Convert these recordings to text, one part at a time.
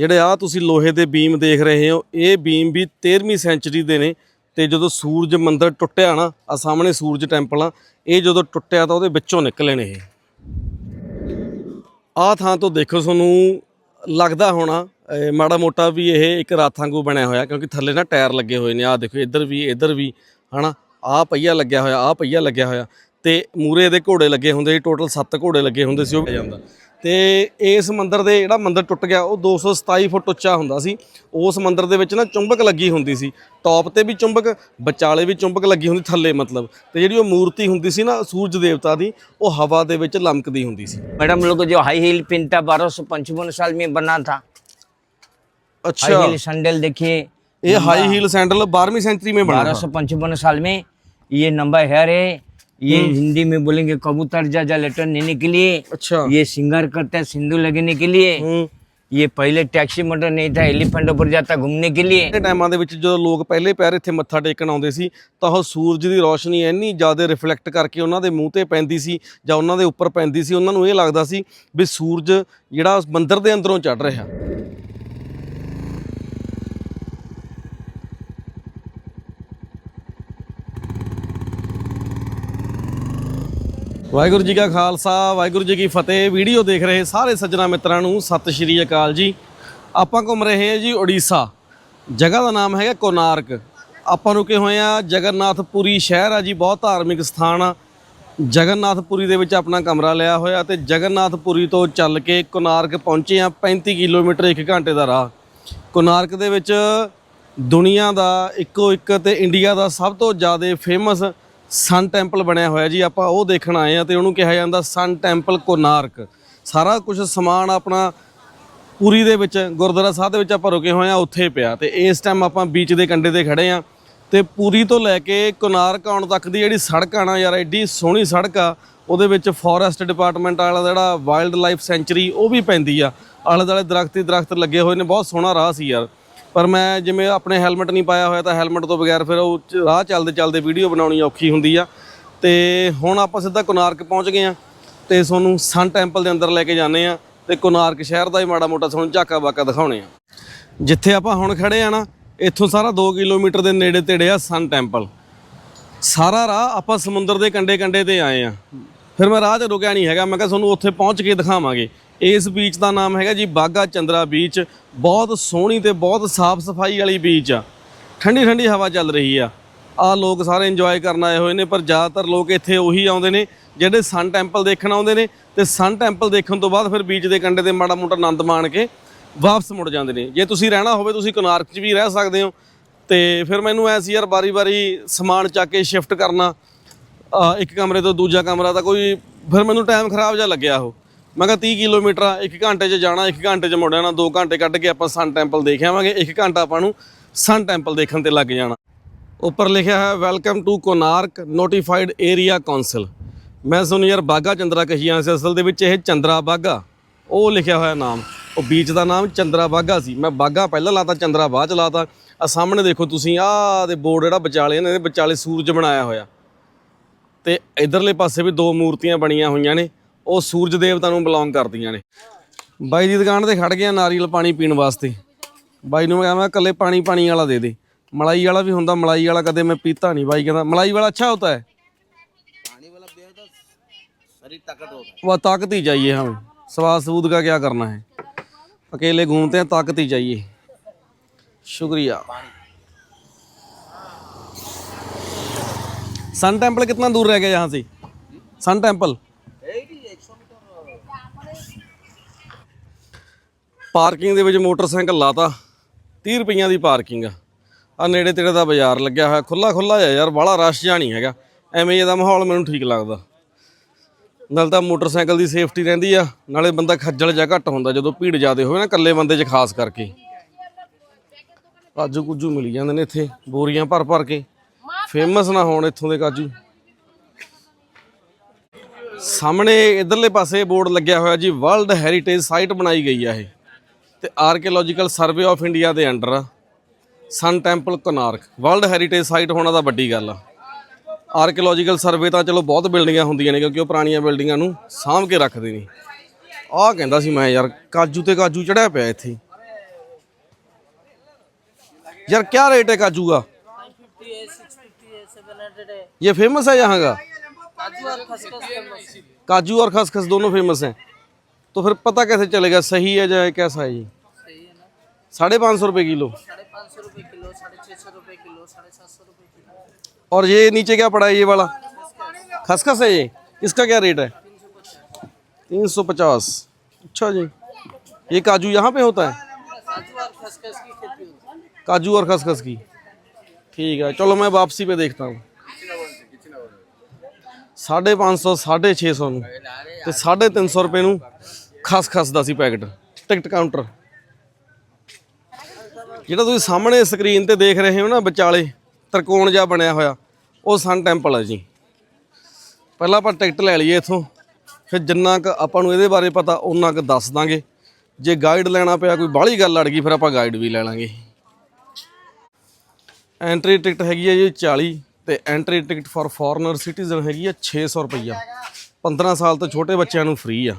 ਜਿਹੜੇ ਆ ਤੁਸੀਂ ਲੋਹੇ ਦੇ ਬੀਮ ਦੇਖ ਰਹੇ ਹੋ, ਇਹ ਬੀਮ ਵੀ 13ਵੀਂ ਸੈਂਚਰੀ ਦੇ ਨੇ ਤੇ ਜਦੋਂ ਸੂਰਜ ਮੰਦਰ ਟੁੱਟਿਆ ਨਾ ਆ ਸਾਹਮਣੇ ਸੂਰਜ ਟੈਂਪਲ ਆ, ਇਹ ਜਦੋਂ ਟੁੱਟਿਆ ਤਾਂ ਉਹਦੇ ਵਿੱਚੋਂ ਨਿਕਲੇ ਨੇ ਇਹ। ਆਹ ਥਾਂ ਤੋਂ ਦੇਖੋ ਤੁਹਾਨੂੰ, ਲੱਗਦਾ ਹੋਣਾ ਮਾੜਾ ਮੋਟਾ ਵੀ ਇਹ ਇੱਕ ਰਾਤ ਵਾਂਗੂ ਬਣਿਆ ਹੋਇਆ, ਕਿਉਂਕਿ ਥੱਲੇ ਨਾ ਟਾਇਰ ਲੱਗੇ ਹੋਏ ਨੇ, ਆਹ ਦੇਖੋ ਇੱਧਰ ਵੀ ਇੱਧਰ ਵੀ, ਹਨਾ, ਆਹ ਪਹੀਆ ਲੱਗਿਆ ਹੋਇਆ, ਆਹ ਪਹੀਆ ਲੱਗਿਆ ਹੋਇਆ ਤੇ ਮੂਰੇ ਦੇ ਘੋੜੇ ਲੱਗੇ ਹੁੰਦੇ ਸੀ, ਟੋਟਲ 7 ਘੋੜੇ ਲੱਗੇ ਹੁੰਦੇ ਸੀ, ਉਹ ਜਾਂਦਾ ਤੇ ਇਸ ਮੰਦਿਰ ਦੇ ਜਿਹੜਾ ਮੰਦਿਰ ਟੁੱਟ ਗਿਆ ਉਹ 227 ਫੁੱਟ ਉੱਚਾ ਹੁੰਦਾ ਸੀ। ਉਸ ਮੰਦਿਰ ਦੇ ਵਿੱਚ ਨਾ ਚੁੰਬਕ ਲੱਗੀ ਹੁੰਦੀ ਸੀ। ਟੌਪ ਤੇ ਵੀ ਚੁੰਬਕ ਵਿਚਾਲੇ ਵੀ ਚੁੰਬਕ ਲੱਗੀ ਹੁੰਦੀ ਥੱਲੇ ਮਤਲਬ। ਤੇ ਜਿਹੜੀ ਉਹ ਮੂਰਤੀ ਹੁੰਦੀ ਸੀ ਨਾ ਸੂਰਜ ਦੇਵਤਾ ਦੀ ਉਹ ਹਵਾ ਦੇ ਵਿੱਚ ਲਮਕਦੀ ਹੁੰਦੀ ਸੀ। ਮੈਡਮ ਲੋਗੋ ਜੋ ਹਾਈ ਹੀਲ ਪਿੰਟਾ 1255 ਸਾਲ ਮੇ ਬਣਾ ਥਾ। अच्छा हाई हील सैंडल देखिए ये हाई हील सैंडल बारहवीं सेंचुरी में बना 1255 साल में ये नंबर हेयर है ये हिंदी में बोलेंगे कबूतर जा जा लेटर लेने के लिए अच्छा ये सिंगार करता है सिंदूर लगने के लिए ਹੂੰ ये पहले टैक्सी मोटर नहीं था एलिफेंट ऊपर जाता घूमने के लिए ਇਹ ਟਾਈਮਾਂ ਦੇ ਵਿੱਚ ਜਦੋਂ ਲੋਕ ਪਹਿਲੇ ਪੈਰ ਇੱਥੇ ਮੱਥਾ ਟੇਕਣ ਆਉਂਦੇ ਸੀ ਤਾਂ ਉਹ ਸੂਰਜ ਦੀ ਰੋਸ਼ਨੀ ਇੰਨੀ ਜ਼ਿਆਦਾ ਰਿਫਲੈਕਟ ਕਰਕੇ ਉਹਨਾਂ ਦੇ ਮੂੰਹ ਤੇ ਪੈਂਦੀ ਸੀ ਜਾਂ ਉਹਨਾਂ ਦੇ ਉੱਪਰ ਪੈਂਦੀ ਸੀ ਉਹਨਾਂ ਨੂੰ ਇਹ ਲੱਗਦਾ ਸੀ ਵੀ ਸੂਰਜ ਜਿਹੜਾ ਉਸ ਮੰਦਿਰ ਦੇ ਅੰਦਰੋਂ ਚੜ ਰਿਹਾ ਵਾਹਿਗੁਰੂ ਜੀ ਕਾ ਖਾਲਸਾ, ਵਾਹਿਗੁਰੂ ਜੀ ਕੀ ਫਤਿਹ। ਵੀਡੀਓ ਦੇਖ ਰਹੇ ਸਾਰੇ ਸੱਜਣਾ ਮਿੱਤਰਾਂ ਨੂੰ ਸਤਿ ਸ਼੍ਰੀ ਅਕਾਲ ਜੀ। ਆਪਾਂ ਘੁੰਮ ਰਹੇ ਹਾਂ ਜੀ ਓਡੀਸ਼ਾ ਜਗ੍ਹਾ ਦਾ ਨਾਮ ਹੈਗਾ ਕੋਨਾਰਕ। ਆਪਾਂ ਰੁਕੇ ਹੋਏ ਆ ਜਗਨਨਾਥਪੁਰੀ ਸ਼ਹਿਰ ਆ ਜੀ, ਬਹੁਤ ਧਾਰਮਿਕ ਸਥਾਨ ਆ। ਜਗਨਨਾਥਪੁਰੀ ਦੇ ਵਿੱਚ ਆਪਣਾ ਕਮਰਾ ਲਿਆ ਹੋਇਆ ਤੇ ਜਗਨਨਾਥਪੁਰੀ ਤੋਂ ਚੱਲ ਕੇ ਕੋਨਾਰਕ ਪਹੁੰਚੇ ਆ 35 ਕਿਲੋਮੀਟਰ 1 ਘੰਟੇ ਦਾ ਰਾਹ। ਕੋਨਾਰਕ ਦੇ ਵਿੱਚ ਦੁਨੀਆ ਦਾ ਇੱਕੋ ਇੱਕ ਤੇ ਇੰਡੀਆ ਦਾ ਸਭ ਤੋਂ ਜ਼ਿਆਦਾ ਫੇਮਸ ਸਨ ਟੈਂਪਲ ਬਣਿਆ ਹੋਇਆ ਜੀ, ਆਪਾਂ ਉਹ ਦੇਖਣ ਆਏ ਆ ਤੇ ਉਹਨੂੰ ਕਿਹਾ ਜਾਂਦਾ ਸਨ ਟੈਂਪਲ ਕੋਨਾਰਕ ਸਾਰਾ ਕੁਝ ਸਮਾਨ ਆਪਣਾ ਪੂਰੀ ਦੇ ਵਿੱਚ, ਗੁਰਦੁਆਰਾ ਸਾਹਿਬ ਦੇ ਵਿੱਚ ਆਪਾਂ ਰੁਕੇ ਹੋਏ ਆ ਉੱਥੇ ਪਿਆ। ਤੇ ਇਸ ਟਾਈਮ ਆਪਾਂ ਬੀਚ ਦੇ ਕੰਢੇ ਤੇ ਖੜੇ ਆ ਤੇ ਪੂਰੀ ਤੋਂ ਲੈ ਕੇ ਕੋਨਾਰਕ ਆਉਣ ਤੱਕ ਦੀ ਜਿਹੜੀ ਸੜਕ ਆ ਨਾ ਯਾਰ, ਐਡੀ ਸੋਹਣੀ ਸੜਕ ਆ, ਉਹਦੇ ਵਿੱਚ ਫੋਰੈਸਟ ਡਿਪਾਰਟਮੈਂਟ ਵਾਲਾ ਜਿਹੜਾ ਵਾਈਲਡ ਲਾਈਫ ਸੈਂਚੁਰੀ ਉਹ ਵੀ ਪੈਂਦੀ ਆ। ਆਲੇ ਦੁਆਲੇ ਦਰਖਤ ਹੀ ਦਰਖਤ ਲੱਗੇ ਹੋਏ ਨੇ, ਬਹੁਤ ਸੋਹਣਾ ਰਾਹ ਸੀ ਯਾਰ। ਪਰ ਮੈਂ ਜਿਵੇਂ ਆਪਣੇ ਹੈਲਮਟ ਨਹੀਂ ਪਾਇਆ ਹੋਇਆ ਤਾਂ ਹੈਲਮਟ ਤੋਂ ਬਗੈਰ ਫਿਰ ਉਹ ਚ- ਰਾਹ ਚੱਲਦੇ ਚੱਲਦੇ ਵੀਡੀਓ ਬਣਾਉਣੀ ਔਖੀ ਹੁੰਦੀ ਆ। ਤੇ ਹੁਣ ਆਪਾਂ ਸਿੱਧਾ ਕੋਨਾਰਕ ਪਹੁੰਚ ਗਏ ਆ ਤੇ ਤੁਹਾਨੂੰ ਸਨ ਟੈਂਪਲ ਦੇ ਅੰਦਰ ਲੈ ਕੇ ਜਾਂਦੇ ਆ ਤੇ ਕੋਨਾਰਕ ਸ਼ਹਿਰ ਦਾ ਹੀ ਮਾੜਾ ਮੋਟਾ ਤੁਹਾਨੂੰ ਝਾਕਾ ਬਾਕਾ ਦਿਖਾਉਣੇ ਆ। ਜਿੱਥੇ ਆਪਾਂ ਹੁਣ ਖੜੇ ਆ ਨਾ, ਇੱਥੋਂ ਸਾਰਾ 2 ਕਿਲੋਮੀਟਰ ਦੇ ਨੇੜੇ ਤੇੜੇ ਆ ਸਨ ਟੈਂਪਲ ਸਾਰਾ ਰਾਹ ਆਪਾਂ ਸਮੁੰਦਰ ਦੇ ਕੰਡੇ ਕੰਡੇ ਤੇ ਆਏ ਆ। ਫਿਰ ਮੈਂ ਰਾਹ 'ਚ ਰੁਕਿਆ ਨਹੀਂ ਹੈਗਾ, ਮੈਂ ਕਿਹਾ ਤੁਹਾਨੂੰ ਉੱਥੇ ਪਹੁੰਚ ਕੇ ਦਿਖਾਵਾਂਗੇ। ਇਸ ਬੀਚ ਦਾ ਨਾਮ ਹੈਗਾ ਜੀ ਬਾਗਾ ਚੰਦਰਾ ਬੀਚ ਬਹੁਤ ਸੋਹਣੀ ਤੇ ਬਹੁਤ ਸਾਫ਼ ਸਫ਼ਾਈ ਵਾਲੀ ਬੀਚ ਆ। ਠੰਡੀ ਠੰਡੀ ਹਵਾ ਚੱਲ ਰਹੀ ਆ। ਆ ਲੋਕ ਸਾਰੇ ਇੰਜੋਏ ਕਰਨ ਆਏ ਹੋਏ ਨੇ, ਪਰ ਜ਼ਿਆਦਾਤਰ ਲੋਕ ਇੱਥੇ ਉਹੀ ਆਉਂਦੇ ਨੇ ਜਿਹੜੇ ਸਨ ਟੈਂਪਲ ਦੇਖਣ ਆਉਂਦੇ ਨੇ ਤੇ ਸਨ ਟੈਂਪਲ ਦੇਖਣ ਤੋਂ ਬਾਅਦ ਫਿਰ ਬੀਚ ਦੇ ਕੰਢੇ ਤੇ ਮਾੜਾ ਮੋਟਾ ਆਨੰਦ ਮਾਣ ਕੇ ਵਾਪਸ ਮੁੜ ਜਾਂਦੇ ਨੇ। ਜੇ ਤੁਸੀਂ ਰਹਿਣਾ ਹੋਵੇ, ਤੁਸੀਂ ਕੋਨਾਰਕ 'ਚ ਵੀ ਰਹਿ ਸਕਦੇ ਹੋ। ਤੇ ਫਿਰ ਮੈਨੂੰ ਐ ਸੀ ਯਾਰ ਬਾਰੀ-ਬਾਰੀ ਸਮਾਨ ਚੱਕ ਕੇ ਸ਼ਿਫਟ ਕਰਨਾ। ਇੱਕ ਕਮਰੇ ਤੋਂ ਦੂਜਾ ਕਮਰਾ ਤਾਂ ਕੋਈ, ਫਿਰ ਮੈਨੂੰ ਟਾਈਮ ਖਰਾਬ ਜਿਹਾ ਲੱਗਿਆ ਉਹ। ਮੈਂ ਕਿਹਾ 30 ਕਿਲੋਮੀਟਰ ਆ, ਇੱਕ ਘੰਟੇ 'ਚ ਜਾਣਾ, ਇੱਕ ਘੰਟੇ 'ਚ ਮੁੜ ਜਾਣਾ 2 ਘੰਟੇ ਕੱਢ ਕੇ ਆਪਾਂ ਸਨ ਟੈਂਪਲ ਦੇਖ ਆਵਾਂਗੇ। ਇੱਕ ਘੰਟਾ ਆਪਾਂ ਨੂੰ ਸਨ ਟੈਂਪਲ ਦੇਖਣ ਤੇ ਲੱਗ ਜਾਣਾ। ਉੱਪਰ ਲਿਖਿਆ ਹੈ welcome to Konark notified area council ਮੈਂ ਸੁਣ ਯਾਰ ਬਾਗਾ ਚੰਦਰਾ ਕਹੀਆਂ ਸੀ, ਅਸਲ ਦੇ ਵਿੱਚ ਇਹ ਚੰਦਰਾ ਬਾਗਾ ਉਹ ਲਿਖਿਆ ਹੋਇਆ ਨਾਮ। ਉਹ ਬੀਚ ਦਾ ਨਾਮ ਚੰਦਰਾ ਬਾਗਾ ਸੀ। ਮੈਂ ਬਾਗਾ ਪਹਿਲਾਂ ਲਾਤਾ, ਚੰਦਰਾ ਬਾਅਦ ਚ ਲਾਤਾ। ਆ ਸਾਹਮਣੇ ਦੇਖੋ ਤੁਸੀਂ, ਆਹ ਦੇ ਬੋਰਡ ਜਿਹੜਾ ਵਿਚਾਲੇ ਨੇ ਇਹਦੇ ਵਿਚਾਲੇ ਸੂਰਜ ਬਣਾਇਆ ਹੋਇਆ। ਤੇ ਇਧਰਲੇ ਪਾਸੇ ਵੀ ਦੋ ਮੂਰਤੀਆਂ ਬਣੀਆਂ ਹੋਈਆਂ ਨੇ। ਉਹ ਸੂਰਜ ਦੇਵਤਾ ਨੂੰ ਬਿਲੋਂਗ ਕਰਦੀਆਂ ਨੇ ਬਾਈ ਦੀ ਦੁਕਾਨ ਤੇ ਖੜ ਗਿਆ ਨਾਰੀਅਲ ਪਾਣੀ ਪੀਣ ਵਾਸਤੇ ਬਾਈ ਨੂੰ ਮੈਂ ਕਿਹਾ ਮੈਂ ਕਿਹਾ ਇਕੱਲੇ ਪਾਣੀ ਪਾਣੀ ਵਾਲਾ ਦੇ ਦੇ ਮਲਾਈ ਵਾਲਾ ਵੀ ਹੁੰਦਾ ਮਲਾਈ ਵਾਲਾ ਕਦੇ ਮੈਂ ਪੀਤਾ ਨਹੀਂ ਬਾਈ ਕਹਿੰਦਾ ਮਲਾਈ ਵਾਲਾ अच्छा होता है वह ताकत ही चाहिए हमें स्वाद सबूत का क्या करना है अकेले घूमते हैं ताकत ही चाहिए शुक्रिया सन टेम्पल कितना दूर रह गया यहाँ से सन टेम्पल ਪਾਰਕਿੰਗ ਦੇ ਵਿੱਚ ਮੋਟਰਸਾਈਕਲ ਲਾਤਾ। 30 ਰੁਪਈਆਂ ਦੀ ਪਾਰਕਿੰਗ ਆ। ਆ ਨੇੜੇ ਤੇੜੇ ਦਾ ਬਾਜ਼ਾਰ ਲੱਗਿਆ ਹੋਇਆ। ਖੁੱਲਾ ਖੁੱਲਾ ਆ ਯਾਰ ਬਾਹਲਾ ਰਸ਼ ਜਿਹਾ ਨਹੀਂ ਹੈਗਾ। ਐਵੇਂ ਜਿਹਾ ਮਾਹੌਲ ਮੈਨੂੰ ਠੀਕ ਲੱਗਦਾ। ਨਾਲ ਤਾਂ ਮੋਟਰਸਾਈਕਲ ਦੀ ਸੇਫਟੀ ਰਹਿੰਦੀ ਆ। ਨਾਲੇ ਬੰਦਾ ਖੱਜਲ ਜਿਹਾ ਘੱਟ ਹੁੰਦਾ, ਜਦੋਂ ਭੀੜ ਜ਼ਿਆਦਾ ਹੋਵੇ ਨਾ ਇਕੱਲੇ ਬੰਦੇ 'ਚ ਖਾਸ ਕਰਕੇ। ਕਾਜੂ ਕੁਜੂ ਮਿਲ ਜਾਂਦੇ ਨੇ ਇੱਥੇ, ਬੋਰੀਆਂ ਭਰ ਭਰ ਕੇ। ਫੇਮਸ ਨਾ ਹੋਣ ਇੱਥੋਂ ਦੇ ਕਾਜੂ। ਸਾਹਮਣੇ ਇਧਰਲੇ ਪਾਸੇ ਬੋਰਡ ਲੱਗਿਆ ਹੋਇਆ ਜੀ, ਵਰਲਡ ਹੈਰੀਟੇਜ ਸਾਈਟ ਬਣਾਈ ਗਈ ਆ ਇਹ। ਤੇ ਆਰਕੀਓਲੋਜੀਕਲ ਸਰਵੇ ਆਫ ਇੰਡੀਆ ਦੇ ਅੰਡਰ ਆ sun temple Konark world heritage site ਹੋਣਾ ਤਾਂ ਵੱਡੀ ਗੱਲ ਆ ਆਰਕੀਓਲੋਜੀਕਲ ਸਰਵੇ ਤਾਂ ਚਲੋ ਬਹੁਤ ਬਿਲਡਿੰਗਾਂ ਹੁੰਦੀਆਂ ਨੇ ਕਿਉਂਕਿ ਉਹ ਪੁਰਾਣੀਆਂ ਬਿਲਡਿੰਗਾਂ ਨੂੰ ਸਾਂਭ ਕੇ ਰੱਖਦੇ ਨੇ ਆਹ ਕਹਿੰਦਾ ਸੀ ਮੈਂ ਯਾਰ ਕਾਜੂ ਤੇ ਕਾਜੂ ਚੜਿਆ ਪਿਆ ਇੱਥੇ यार क्या रेट है काजू का फिफ्टी है सिक्स फिफ्टी है सेवन हंड्रेड है ये फेमस है यहाँ का काजू और खसखस फेमस काजू और खसखस दोनों फेमस हैं तो फिर पता कैसे चलेगा सही है या कैसा है ये सही है ना साढ़े पाँच सौ रुपये किलो साढ़े पाँच सौ रुपये किलो साढ़े छः सौ रुपये किलो साढ़े सात सौ रुपये किलो और ये नीचे क्या पड़ा है ये वाला खसखस है ये इसका क्या रेट है तीन सौ पचास अच्छा जी ये काजू यहाँ पे होता है काजू और खसखस की खेती होती है काजू और खसखस की ठीक है चलो मैं वापसी पे देखता हूँ ਸਾਢੇ 500 650 ਨੂੰ ਤੇ 350 ਰੁਪਏ ਨੂੰ ਖਸ ਖਸ ਦਾ ਸੀ ਪੈਕਟ, ਟਿਕਟ ਕਾਊਂਟਰ। ਜਿਹੜਾ ਤੁਸੀਂ ਸਾਹਮਣੇ ਸਕਰੀਨ ਤੇ ਦੇਖ ਰਹੇ ਹੋ ਨਾ ਵਿਚਾਲੇ, ਤਰਕੋਣ ਜਿਹਾ ਬਣਿਆ ਹੋਇਆ, ਉਹ ਸਨ ਟੈਂਪਲ ਹੈ ਜੀ। ਪਹਿਲਾਂ ਆਪਾਂ ਟਿਕਟ ਲੈ ਲਈਏ ਇਥੋਂ, ਫਿਰ ਜਿੰਨਾ ਕੁ ਆਪਾਂ ਨੂੰ ਇਹਦੇ ਬਾਰੇ ਪਤਾ ਉਹਨਾਂ ਕੁ ਦੱਸ ਦਾਂਗੇ। ਜੇ ਗਾਈਡ ਲੈਣਾ ਪਿਆ, ਕੋਈ ਬਾਹਲੀ ਗੱਲ ਅੜ ਗਈ, ਫਿਰ ਆਪਾਂ ਗਾਈਡ ਵੀ ਲੈ ਲਾਂਗੇ। ਐਂਟਰੀ ਟਿਕਟ ਹੈਗੀ ਹੈ ਜੀ 40 ਤੇ entry ticket for foreigner citizen ਹੈਗੀ ਹੈ 600 ਰੁਪਈਆ। 15 ਸਾਲ ਤੋਂ ਛੋਟੇ ਬੱਚਿਆਂ ਨੂੰ ਫ੍ਰੀ ਆ।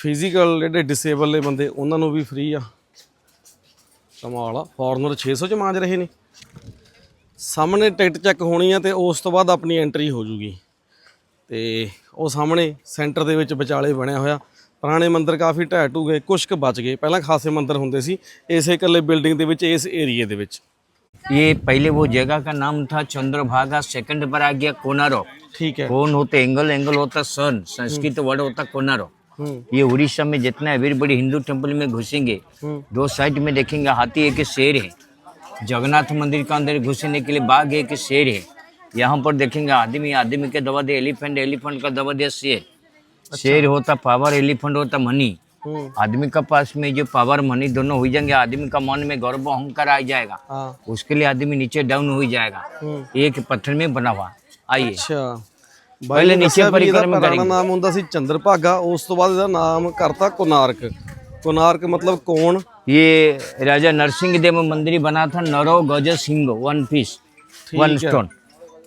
ਫਿਜ਼ੀਕਲ ਜਿਹੜੇ ਡਿਸੇਬਲ ਨੇ ਬੰਦੇ ਉਹਨਾਂ ਨੂੰ ਵੀ ਫ੍ਰੀ ਆ ਕਮਾਲ ਆ ਫੋਰਨਰ 600 ਚ ਮਾਂਜ ਰਹੇ ਨੇ ਸਾਹਮਣੇ ਟਿਕਟ ਚੈੱਕ ਹੋਣੀ ਆ ਤੇ ਉਸ ਤੋਂ ਬਾਅਦ ਆਪਣੀ ਐਂਟਰੀ ਹੋ ਜੂਗੀ ਤੇ ਉਹ ਸਾਹਮਣੇ ਸੈਂਟਰ ਦੇ ਵਿੱਚ ਵਿਚਾਲੇ ਬਣਿਆ ਹੋਇਆ ਪੁਰਾਣੇ ਮੰਦਿਰ ਕਾਫੀ ਢਹਿ ਢੂ ਗਏ ਕੁਝ ਕੁ ਬਚ ਗਏ ਪਹਿਲਾਂ ਖਾਸੇ ਮੰਦਿਰ ਹੁੰਦੇ ਸੀ ਇਸੇ ਇਕੱਲੇ ਬਿਲਡਿੰਗ ਦੇ ਵਿੱਚ ਇਸ ਏਰੀਏ ਦੇ ਵਿੱਚ ये पहले वो जगह का नाम था चंद्रभागा सेकंड पर आ गया कोनारो ਠੀਕ ਹੈ कौन होते एंगल एंगल होता सन संस्कृत वर्ड होता कोनारो हम्म ये उड़ीसा में जितना एवरीबडी हिंदू टेंपल में घुसेंगे हम्म। दो साइड में देखेंगे हाथी एक शेर है। जगन्नाथ मंदिर के अंदर घुसने के लिए बाघ एक शेर है। यहाँ पर देखेंगे आदमी आदमी के दबा दे एलिफेंट एलिफेंट का दबा दे शेर। शेर होता पावर एलिफेंट होता मनी। हम्म। आदमी का पास में जो पावर मनी दोनों हो जाएँगे आदमी का मन में गर्व अहंकार आ जाएगा। हाँ। उसके लिए आदमी नीचे डाउन हो जाएगा। हम्म। एक पत्थर में बना हुआ। आइए। ਅੱਛਾ ਪਹਿਲੇ ਨੀਚੇ ਪਰਿਕਰਮ ਕਰਾਂਗੇ ਨਾਮ ਹੁੰਦਾ ਸੀ ਚੰਦਰਭਾਗਾ ਉਸ ਤੋਂ ਬਾਅਦ ਇਹਦਾ ਨਾਮ ਕਰਤਾ ਕੋਨਾਰਕ। कोनार्क मतलब कौन ये राजा नरसिंह देव मंदिर बना था नरो गज सिंह वन पीस वन स्टोन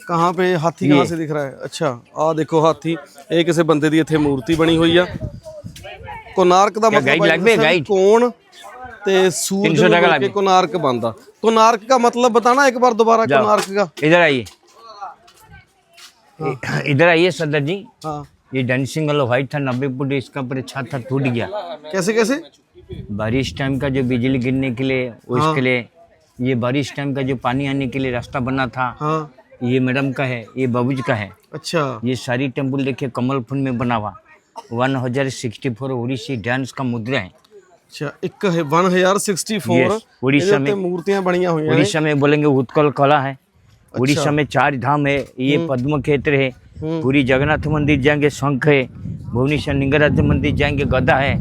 कहाँ पे हाथी कहाँ से दिख रहा है अच्छा आ देखो हाथी ਇਹ ਕਿਸੇ ਬੰਦੇ ਦੀ ਇੱਥੇ ਮੂਰਤੀ ਬਣੀ ਹੋਈ ਆ। ਕੋਨਾਰਕ ਦਾ ਮਤਲਬ ਕੌਣ ਤੇ ਸੂਰਜ ਕੋਨਾਰਕ ਬੰਦਾ। ਕੋਨਾਰਕ ਦਾ ਮਤਲਬ ਬਤਾਣਾ ਇੱਕ ਵਾਰ ਦੁਬਾਰਾ ਕੋਨਾਰਕ ਦਾ। ਇਧਰ ਆਈਏ। हाँ। हाँ, इधर आइए सदर जी। हाँ। ये डांसिंग वाला व्हाइट था नब्बे फुट इसका पूरे छत था टूट गया। कैसे कैसे? बारिश टाइम का जो बिजली गिरने के लिए उसके लिए ये बारिश टाइम का जो पानी आने के लिए रास्ता बना था ये मैडम का है ये बाबूज का है। अच्छा। ये सारी टेंपल देखिए कमलपुर में बना हुआ। वन हज़ार सिक्सटी फोर उड़ीसी डांस का मुद्रा है। अच्छा एक है वन हज़ार सिक्सटी फोर उड़ीसा में बढ़िया हुई उड़ीसा में बोलेंगे उत्कल कला है। उड़ीसा में चार धाम है ये पद्म क्षेत्र है। हम्म। पूरी जगन्नाथ मंदिर जाएँगे शंख है। भुवनेश्वर लिंगराज मंदिर जाएँगे गदा है।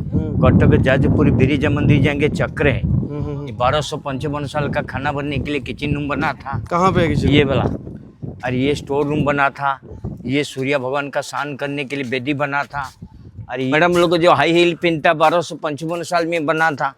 कटक जाजपुर बिरिजा मंदिर जाएँगे चक्र है। हम्म, हम्म, हम्म। बारह सौ पंचवन साल का खाना बनने के लिए किचन रूम बना था। कहाँ पे ये वाला। और ये स्टोर रूम बना था। ये सूर्य भगवान का स्नान करने के लिए वेदी बना था। ये मैडम लोग जो हाई हील पहनता बारह सौ पंचवन साल में बना था। हाई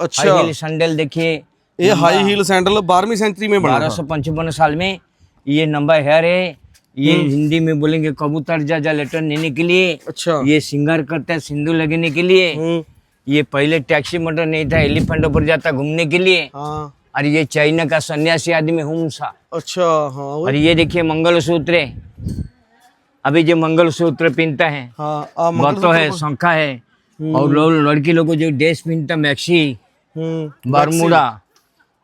अच्छा हील सैंडल देखिए। ये हाई हील सैंडल 12वीं सेंचुरी में बना बारह सौ पंचपन साल में ये नंबर हेयर है ये हिंदी में बोलेंगे कबूतर जा जा लेटर लेने के लिए। अच्छा। ये सिंगार करते हैं सिंदूर लगने के लिए। हम्म। ये पहले टैक्सी मोटर नहीं था एलिफेंट पर जाता घूमने के लिए। हाँ। और ये चाइना का सन्यासी आदमी हुमसा अच्छा हाँ और ये देखिए मंगल सूत्र अभी जो मंगलसूत्र पहनता है हाँ बतो है शंखा है। और लोग लड़की लोगों जो ड्रेस पहनता मैक्सी हम्म बरमुडा।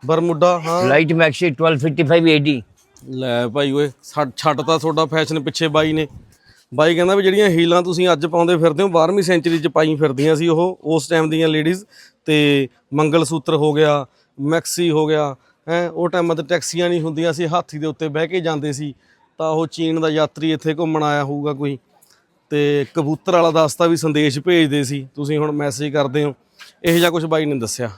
ਬਰਮੁੱਡਾ ਹਾਂ। ਲਾਈਟ ਮੈਕਸੀ 1255 AD ਲੈ ਭਾਈ ਓਏ ਛੱਡ ਤਾਂ ਤੁਹਾਡਾ ਫੈਸ਼ਨ ਪਿੱਛੇ ਬਾਈ ਨੇ। ਬਾਈ ਕਹਿੰਦਾ ਵੀ ਜਿਹੜੀਆਂ ਹੀਲਾਂ ਤੁਸੀਂ ਅੱਜ ਪਾਉਂਦੇ ਫਿਰਦੇ ਹੋ 12ਵੀਂ ਸੈਂਚਰੀ 'ਚ ਪਾਈ ਫਿਰਦੀਆਂ ਸੀ ਉਹ ਉਸ ਟਾਈਮ ਦੀਆਂ ਲੇਡੀਜ਼ ਤੇ ਮੰਗਲ ਸੂਤਰ ਹੋ ਗਿਆ ਮੈਕਸੀ ਹੋ ਗਿਆ ਹੈ ਉਹ ਟਾਈਮਾਂ ਤੇ ਟੈਕਸੀਆਂ ਨਹੀਂ ਹੁੰਦੀਆਂ ਸੀ ਹਾਥੀ ਦੇ ਉੱਤੇ ਬਹਿ ਕੇ ਜਾਂਦੇ ਸੀ। ਤਾਂ ਉਹ ਚੀਨ ਦਾ ਯਾਤਰੀ ਇੱਥੇ ਘੁੰਮਣ ਆਇਆ ਹੋਊਗਾ ਕੋਈ। ਤੇ ਕਬੂਤਰ ਵਾਲਾ ਦੱਸਤਾ ਵੀ ਸੰਦੇਸ਼ ਭੇਜਦੇ ਸੀ ਤੁਸੀਂ ਹੁਣ ਮੈਸੇਜ ਕਰਦੇ ਹੋ। ਇਹੋ ਜਿਹਾ ਕੁਝ ਬਾਈ ਨੇ ਦੱਸਿਆ।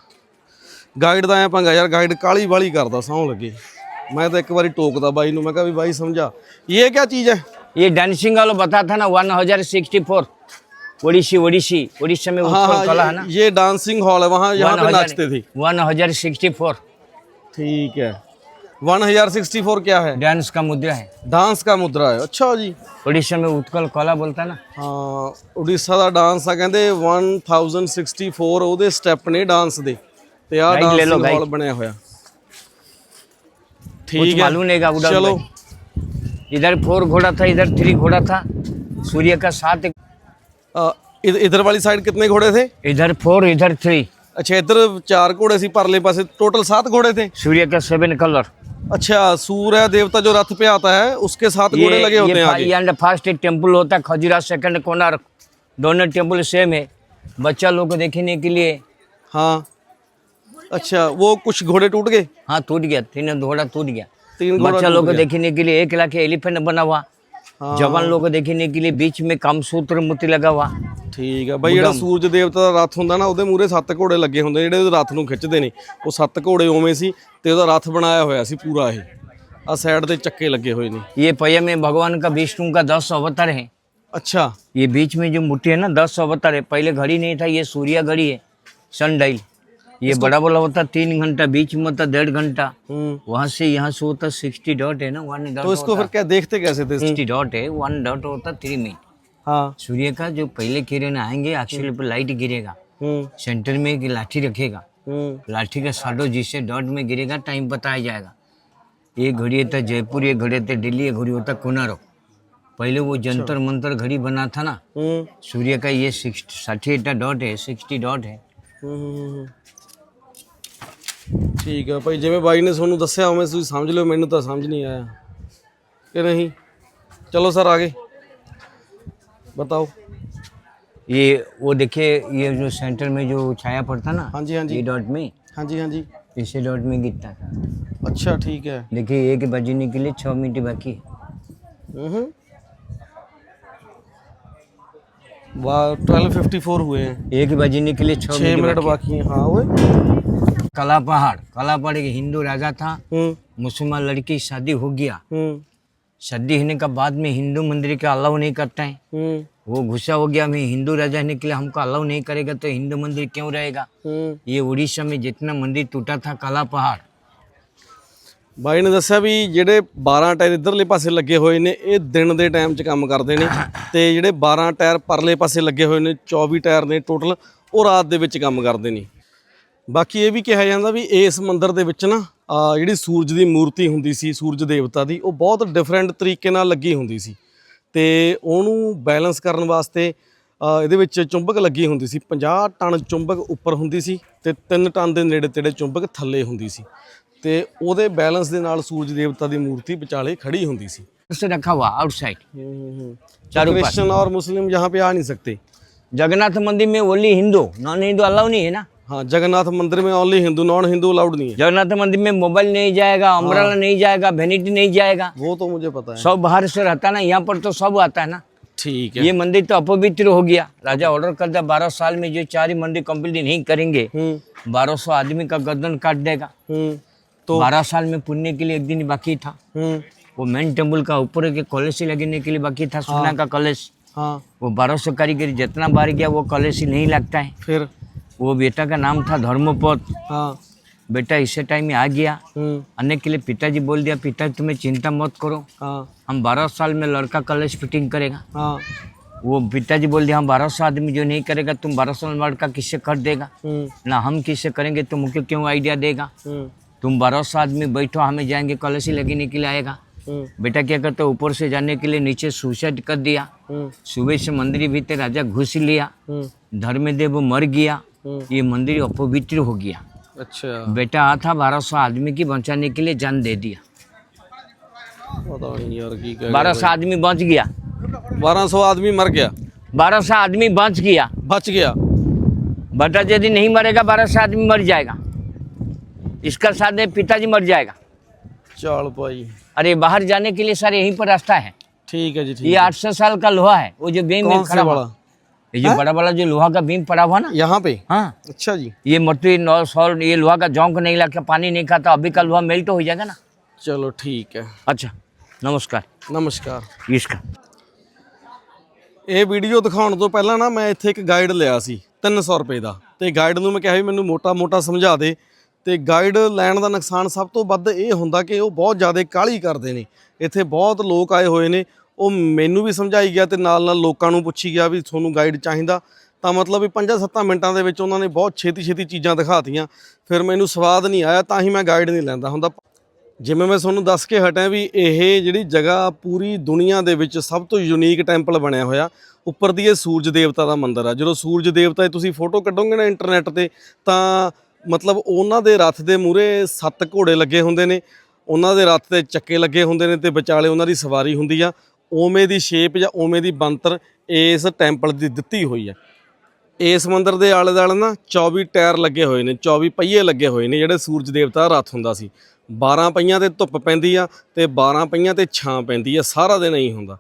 ਗਾਈਡ ਦਾ ਐ ਪੰਗਾ ਯਾਰ ਗਾਈਡ ਕਾਲੀ ਵਾਲੀ ਕਰਦਾ ਸੌਂ ਲੱਗੇ ਮੈਂ ਤਾਂ ਇੱਕ ਵਾਰੀ ਟੋਕਦਾ ਬਾਈ ਨੂੰ ਮੈਂ ਕਿਹਾ ਵੀ ਬਾਈ ਸਮਝਾ ਇਹ ਕੀ ਚੀਜ਼ ਹੈ ये डांसिंग वाला बता था ना वन हजार सिक्सटी फोर ओडिसी ओडिसी उड़ीसा में हाँ उत्कल हाँ कला है ये, ना ये डांसिंग हॉल है वहाँ यहाँ पे नाचते थे वन हजार सिक्सटी फोर ठीक है वन हजार सिक्सटी फोर क्या है डांस का मुद्रा है डांस का मुद्रा है अच्छा जी उड़ीसा में उत्कल कला बोलता है ना ਹਾਂ ਉੜੀਸਾ ਦਾ ਡਾਂਸ ਆ ਕਹਿੰਦੇ 1064 ਉਹਦੇ ਸਟੈਪ ਨੇ ਡਾਂਸ ਦੇ ਤੇ ਆਹ Guide ਲੈ ਲਓ, ਡਾਂਸਿੰਗ ਹਾਲ guide। ਬਣਿਆ ਹੋਇਆ कुछ ਠੀਕ ਹੈ मालूम नहीं का उधर ਚਲੋ इधर फोर घोड़ा था इधर थ्री घोड़ा था सूर्य का सात ਅ, ਇਧ- ਇਧਰ ਵਾਲੀ ਸਾਈਡ ਕਿੰਨੇ ਘੋੜੇ ਥੇ इधर फोर इधर थ्री ਅੱਛਾ ਇੱਧਰ ਚਾਰ ਘੋੜੇ ਸੀ ਪਰਲੇ ਪਾਸੇ टोटल सात घोड़े थे सूर्य का सेवन कलर अच्छा सूर्य देवता जो रथ पे आता है उसके साथ घोड़े लगे होते हैं आगे ये फर्स्ट टेम्पल होता है खजुरा सेकंड कोनार दोनों टेम्पल सेम है बच्चा लोग को देखने के लिए हाँ अच्छा वो कुछ घोड़े टूट गए हाँ टूट गया तीनों घोड़ा टूट गया तीन घोड़ा बच्चा टूट लोग को गया। देखने के लिए एक लाख एलिफेंट बना हुआ हाँ। जवान लोग को देखने के लिए बीच में कामसूत्र मूर्ति लगा हुआ ਠੀਕ ਆ ਬਈ ਜਿਹੜਾ ਸੂਰਜ ਦੇਵਤਾ ਦਾ ਰਥ ਹੁੰਦਾ ਨਾ ਉਹਦੇ ਮੂਰੇ ਸੱਤ ਘੋੜੇ ਲੱਗੇ ਹੁੰਦੇ ਜਿਹੜੇ ਉਹਦੇ ਰਥ ਨੂੰ ਖਿੱਚਦੇ ਨੇ ਉਹ ਸੱਤ ਘੋੜੇ ਉਵੇਂ ਸੀ ਤੇ ਉਹਦਾ ਰਥ ਬਣਾਇਆ ਹੋਇਆ ਸੀ ਪੂਰਾ ਇਹ ਆ ਸਾਈਡ ਤੇ ਚੱਕੇ ਲੱਗੇ ਹੋਏ ਨੇ ये पहिया में भगवान का विष्णु का दस अवतार है ਅੱਛਾ ये बीच में जो मूर्ति है ना दस अवतार है पहले घड़ी नहीं था ये सूर्य घड़ी है सन डाइल ये बड़ा वाला होता तीन घंटा बीच में होता डेढ़ घंटा। हम्म। वहाँ से यहाँ से होता सिक्सटी डॉट है ना वन तो डॉट इसको फिर क्या देखते कैसे थे सिक्सटी डॉट है वन डॉट होता थ्री मिनट हाँ। सूर्य का जो पहले किरण आएँगे एक्चुअली पर लाइट गिरेगा। हम्म। सेंटर में एक लाठी रखेगा। हम्म। लाठी का शाडो जिससे डॉट में गिरेगा टाइम बताया जाएगा। एक घड़ी होता जयपुर एक घड़ी होता दिल्ली एक घड़ी होता कोनारो पहले वो जंतर मंतर घड़ी बना था ना। हम्म। सूर्य का ये सिक्स साठी डॉट है सिक्सटी डॉट है। ਠੀਕ ਆ ਭਾਈ ਜਿਵੇਂ ਬਾਈ ਨੇ ਤੁਹਾਨੂੰ ਦੱਸਿਆ ਉਵੇਂ ਤੁਸੀਂ ਸਮਝ ਲਿਓ ਮੈਨੂੰ ਤਾਂ ਸਮਝ ਨਹੀਂ ਆਇਆ ਕਿ ਨਹੀਂ ਚਲੋ ਸਰ ਆਗੇ बताओ ये वो देखिए ये जो सेंटर में जो छाया पड़ता ना हाँ जी हाँ जी ये डॉट में हाँ जी हाँ जी इसे डॉट में गिरता था अच्छा ठीक है देखिए एक बजने के लिए छः मिनट बाकी है हम्म वाह ट्वेल्व फिफ्टी फोर हुए हैं एक बजने के लिए छः छः मिनट मिनट बाकी बाकी हैं हाँ वो है। कला पहाड़ कला पहाड़ एक हिंदू राजा था हम्म मुसलमान लड़की की शादी हो गया हम्म शादी होने का बाद में हिंदू मंदिर का अलाउ नहीं करता है हम्म वो गुस्सा हो गया मैं हिंदू राजा होने के लिए हमको अलाउ नहीं करेगा तो हिंदू मंदिर क्यों रहेगा हम्म ये उड़ीसा में जितना मंदिर टूटा था कला पहाड़ ਬਾਈ ਨੇ ਦੱਸਿਆ ਵੀ ਜਿਹੜੇ 12 ਟਾਇਰ ਇਧਰਲੇ ਪਾਸੇ ਲੱਗੇ ਹੋਏ ਨੇ ਇਹ ਦਿਨ ਦੇ ਟਾਈਮ 'ਚ ਕੰਮ ਕਰਦੇ ਨੇ ਤੇ ਜਿਹੜੇ 12 ਟਾਇਰ ਪਰਲੇ ਪਾਸੇ ਲੱਗੇ ਹੋਏ ਨੇ 24 ਟਾਇਰ ਨੇ ਟੋਟਲ ਉਹ ਰਾਤ ਦੇ ਵਿੱਚ ਕੰਮ ਕਰਦੇ ਨੇ ਬਾਕੀ ਇਹ ਵੀ ਕਿਹਾ ਜਾਂਦਾ ਵੀ ਇਸ ਮੰਦਿਰ ਦੇ ਵਿੱਚ ਨਾ ਆ ਜਿਹੜੀ ਸੂਰਜ ਦੀ ਮੂਰਤੀ ਹੁੰਦੀ ਸੀ ਸੂਰਜ ਦੇਵਤਾ ਦੀ ਉਹ ਬਹੁਤ ਡਿਫਰੈਂਟ ਤਰੀਕੇ ਨਾਲ ਲੱਗੀ ਹੁੰਦੀ ਸੀ ਤੇ ਉਹਨੂੰ ਬੈਲੈਂਸ ਕਰਨ ਵਾਸਤੇ ਆ, ਇਹਦੇ ਵਿੱਚ ਚੁੰਬਕ ਲੱਗੀ ਹੁੰਦੀ ਸੀ 50 ਟਨ ਚੁੰਬਕ ਉੱਪਰ ਹੁੰਦੀ ਸੀ ਤੇ 3 ਟਨ ਦੇ ਨੇੜੇ ਤੇੜੇ ਚੁੰਬਕ ਥੱਲੇ ਹੁੰਦੀ ਸੀ ਤੇ ਉਹਦੇ ਬੈਲੈਂਸ ਦੇ ਨਾਲ ਸੂਰਜ ਦੇਵਤਾ ਦੀ ਮੂਰਤੀ ਵਿਚਾਲੇ ਖੜੀ ਹੁੰਦੀ ਸੀ से रखा हुआ आउटसाइड चारों पास क्रिश्चियन और मुस्लिम यहाँ पे आ नहीं सकते जगन्नाथ मंदिर में only Hindu non Hindu allow नहीं है ना हाँ जगन्नाथ मंदिर में only Hindu non Hindu allowed नहीं है। जगन्नाथ मंदिर में मोबाइल नहीं जाएगा अम्ब्रेला नहीं जाएगा वेनिटी नहीं जाएगा। वो तो मुझे पता है। सब बाहर से रहता है ना यहाँ पर तो सब आता है ना। ठीक है। ये मंदिर तो अपवित्र हो गया। राजा ऑर्डर कर दिया बारह साल में जो चार ही मंदिर कंप्लीट नहीं करेंगे हम्म। बारह सौ आदमी का गर्दन काट देगा। हम्म। तो बारह साल में पुण्य के लिए एक दिन बाकी था। हम्म। वो मेन टेंपल का ऊपर के कॉलेज से लगने के लिए बाकी था सोना का कॉलेज। हाँ। वो बारह सौ कारीगरी जितना बार गया वो कॉलेज ही नहीं लगता है। फिर? वो बेटा का नाम था धर्मपद। हाँ। बेटा इसे टाइम में आ गया। हम्म। आने के लिए पिताजी बोल दिया पिताजी तुम्हें चिंता मत करो। हाँ। हम बारह साल में लड़का कॉलेज फिटिंग करेगा। हाँ। वो पिताजी बोल दिया हम बारह सौ आदमी जो नहीं करेगा तुम बारह सौ लड़का किससे कर देगा? हम्म। ना हम किससे करेंगे तुमको क्यों आइडिया देगा? हम्म। तुम बारह सौ आदमी बैठो हमें जाएँगे कॉलेज ही लगने के लिए आएगा। हम्म। बेटा क्या करते ऊपर से जाने के लिए नीचे सुसाइड कर दिया। हम्म। सुबह से मंदिर भीतर राजा घुस लिया। हम्म। धर्मदेव मर गया। हम्म ये मंदिर अपवित्र हो गया। अच्छा। बेटा आ था बारह सौ आदमी की बचाने के लिए जान दे दिया। बारह सौ आदमी बच गया। बारह सौ आदमी मर गया? बारह सौ आदमी बच गया। बच गया? बेटा यदि नहीं मरेगा बारह सौ आदमी मर जाएगा। इसका साथ में पिताजी मर जाएगा। चल भाई। अरे बाहर जाने के लिए सर यहीं पर रास्ता है। ठीक है जी ठीक ये आठ सौ साल का लोहा है। वो जो बीम में खड़ा ये जो बड़ा वाला जो लोहा का बीम पड़ा हुआ ना यहाँ पे हाँ अच्छा जी ये मट्टी नौ सॉल ये लोहा का जौंक नहीं लगा पानी नहीं खाता अभी का लोहा मेल्ट हो जाएगा ना चलो ठीक है अच्छा नमस्कार नमस्कार इसका ਇਹ ਵੀਡੀਓ ਦਿਖਾਉਣ ਤੋਂ ਪਹਿਲਾਂ ਨਾ ਮੈਂ ਇੱਥੇ ਇੱਕ ਗਾਈਡ ਲਿਆ ਸੀ 300 ਰੁਪਏ ਦਾ ਤੇ ਗਾਈਡ ਨੂੰ ਮੈਂ ਕਿਹਾ ਵੀ ਮੈਨੂੰ ਮੋਟਾ-ਮੋਟਾ ਸਮਝਾ ਦੇ ਤੇ ਗਾਈਡ ਲੈਣ ਦਾ ਨੁਕਸਾਨ ਸਭ ਤੋਂ ਵੱਧ ਇਹ ਹੁੰਦਾ ਕਿ ਉਹ ਬਹੁਤ ਜ਼ਿਆਦਾ ਕਾਹਲੀ ਕਰਦੇ ਨੇ ਇੱਥੇ ਬਹੁਤ ਲੋਕ ਆਏ ਹੋਏ ਨੇ ਉਹ ਮੈਨੂੰ ਵੀ ਸਮਝਾਈ ਗਿਆ ਤੇ ਨਾਲ ਨਾਲ ਲੋਕਾਂ ਨੂੰ ਪੁੱਛੀ ਗਿਆ ਵੀ ਤੁਹਾਨੂੰ ਗਾਈਡ ਚਾਹੀਦਾ। ਤਾਂ ਮਤਲਬ ਵੀ 5-7 ਮਿੰਟਾਂ ਦੇ ਵਿੱਚ ਉਹਨਾਂ ਨੇ ਬਹੁਤ ਛੇਤੀ-ਛੇਤੀ ਚੀਜ਼ਾਂ ਦਿਖਾਤੀਆਂ। ਫਿਰ ਮੈਨੂੰ ਸਵਾਦ ਨਹੀਂ ਆਇਆ, ਤਾਂ ਹੀ ਮੈਂ ਗਾਈਡ ਨਹੀਂ ਲੈਂਦਾ ਹੁੰਦਾ। ਜਿਵੇਂ ਮੈਂ ਤੁਹਾਨੂੰ ਦੱਸ ਕੇ ਹਟਿਆ ਵੀ ਇਹ ਜਿਹੜੀ ਜਗ੍ਹਾ ਪੂਰੀ ਦੁਨੀਆ ਦੇ ਵਿੱਚ ਸਭ ਤੋਂ ਯੂਨੀਕ ਟੈਂਪਲ ਬਣਿਆ ਹੋਇਆ, ਉੱਪਰ ਦੀ ਇਹ ਸੂਰਜ ਦੇਵਤਾ ਦਾ ਮੰਦਿਰ ਆ। ਜਦੋਂ ਸੂਰਜ ਦੇਵਤਾ ਦੀ ਤੁਸੀਂ ਫੋਟੋ ਕੱਢੋਗੇ ਨਾ ਇੰਟਰਨੈਟ ਤੇ, ਤਾਂ ਮਤਲਬ ਉਹਨਾਂ ਦੇ ਰੱਥ ਦੇ ਮੂਹਰੇ ਸੱਤ ਘੋੜੇ ਲੱਗੇ ਹੁੰਦੇ ਨੇ, ਉਹਨਾਂ ਦੇ ਰੱਥ ਤੇ ਚੱਕੇ ਲੱਗੇ ਹੁੰਦੇ ਨੇ ਤੇ ਵਿਚਾਲੇ ਉਹਨਾਂ ਦੀ ਸਵਾਰੀ ਹੁੰਦੀ ਆ। ਓਵੇਂ ਦੀ ਸ਼ੇਪ ਜਾਂ ਓਵੇਂ ਦੀ ਬੰਤਰ ਇਸ ਟੈਂਪਲ ਦੀ ਦਿੱਤੀ ਹੋਈ ਹੈ। ਇਸ ਮੰਦਿਰ ਦੇ ਆਲੇ ਦੁਆਲੇ ਨਾ 24 ਟਾਇਰ ਲੱਗੇ ਹੋਏ ਨੇ 24 ਪਹੀਏ ਲੱਗੇ ਹੋਏ ਨੇ, ਜਿਹੜੇ ਸੂਰਜ ਦੇਵਤਾ ਦਾ ਰੱਥ ਹੁੰਦਾ ਸੀ। 12 ਪਹੀਆਂ ਤੇ ਧੁੱਪ ਪੈਂਦੀ ਆ ਤੇ 12 ਪਹੀਆਂ ਤੇ ਛਾਂ ਪੈਂਦੀ ਆ, ਸਾਰਾ ਦਿਨ ਹੀ ਹੁੰਦਾ।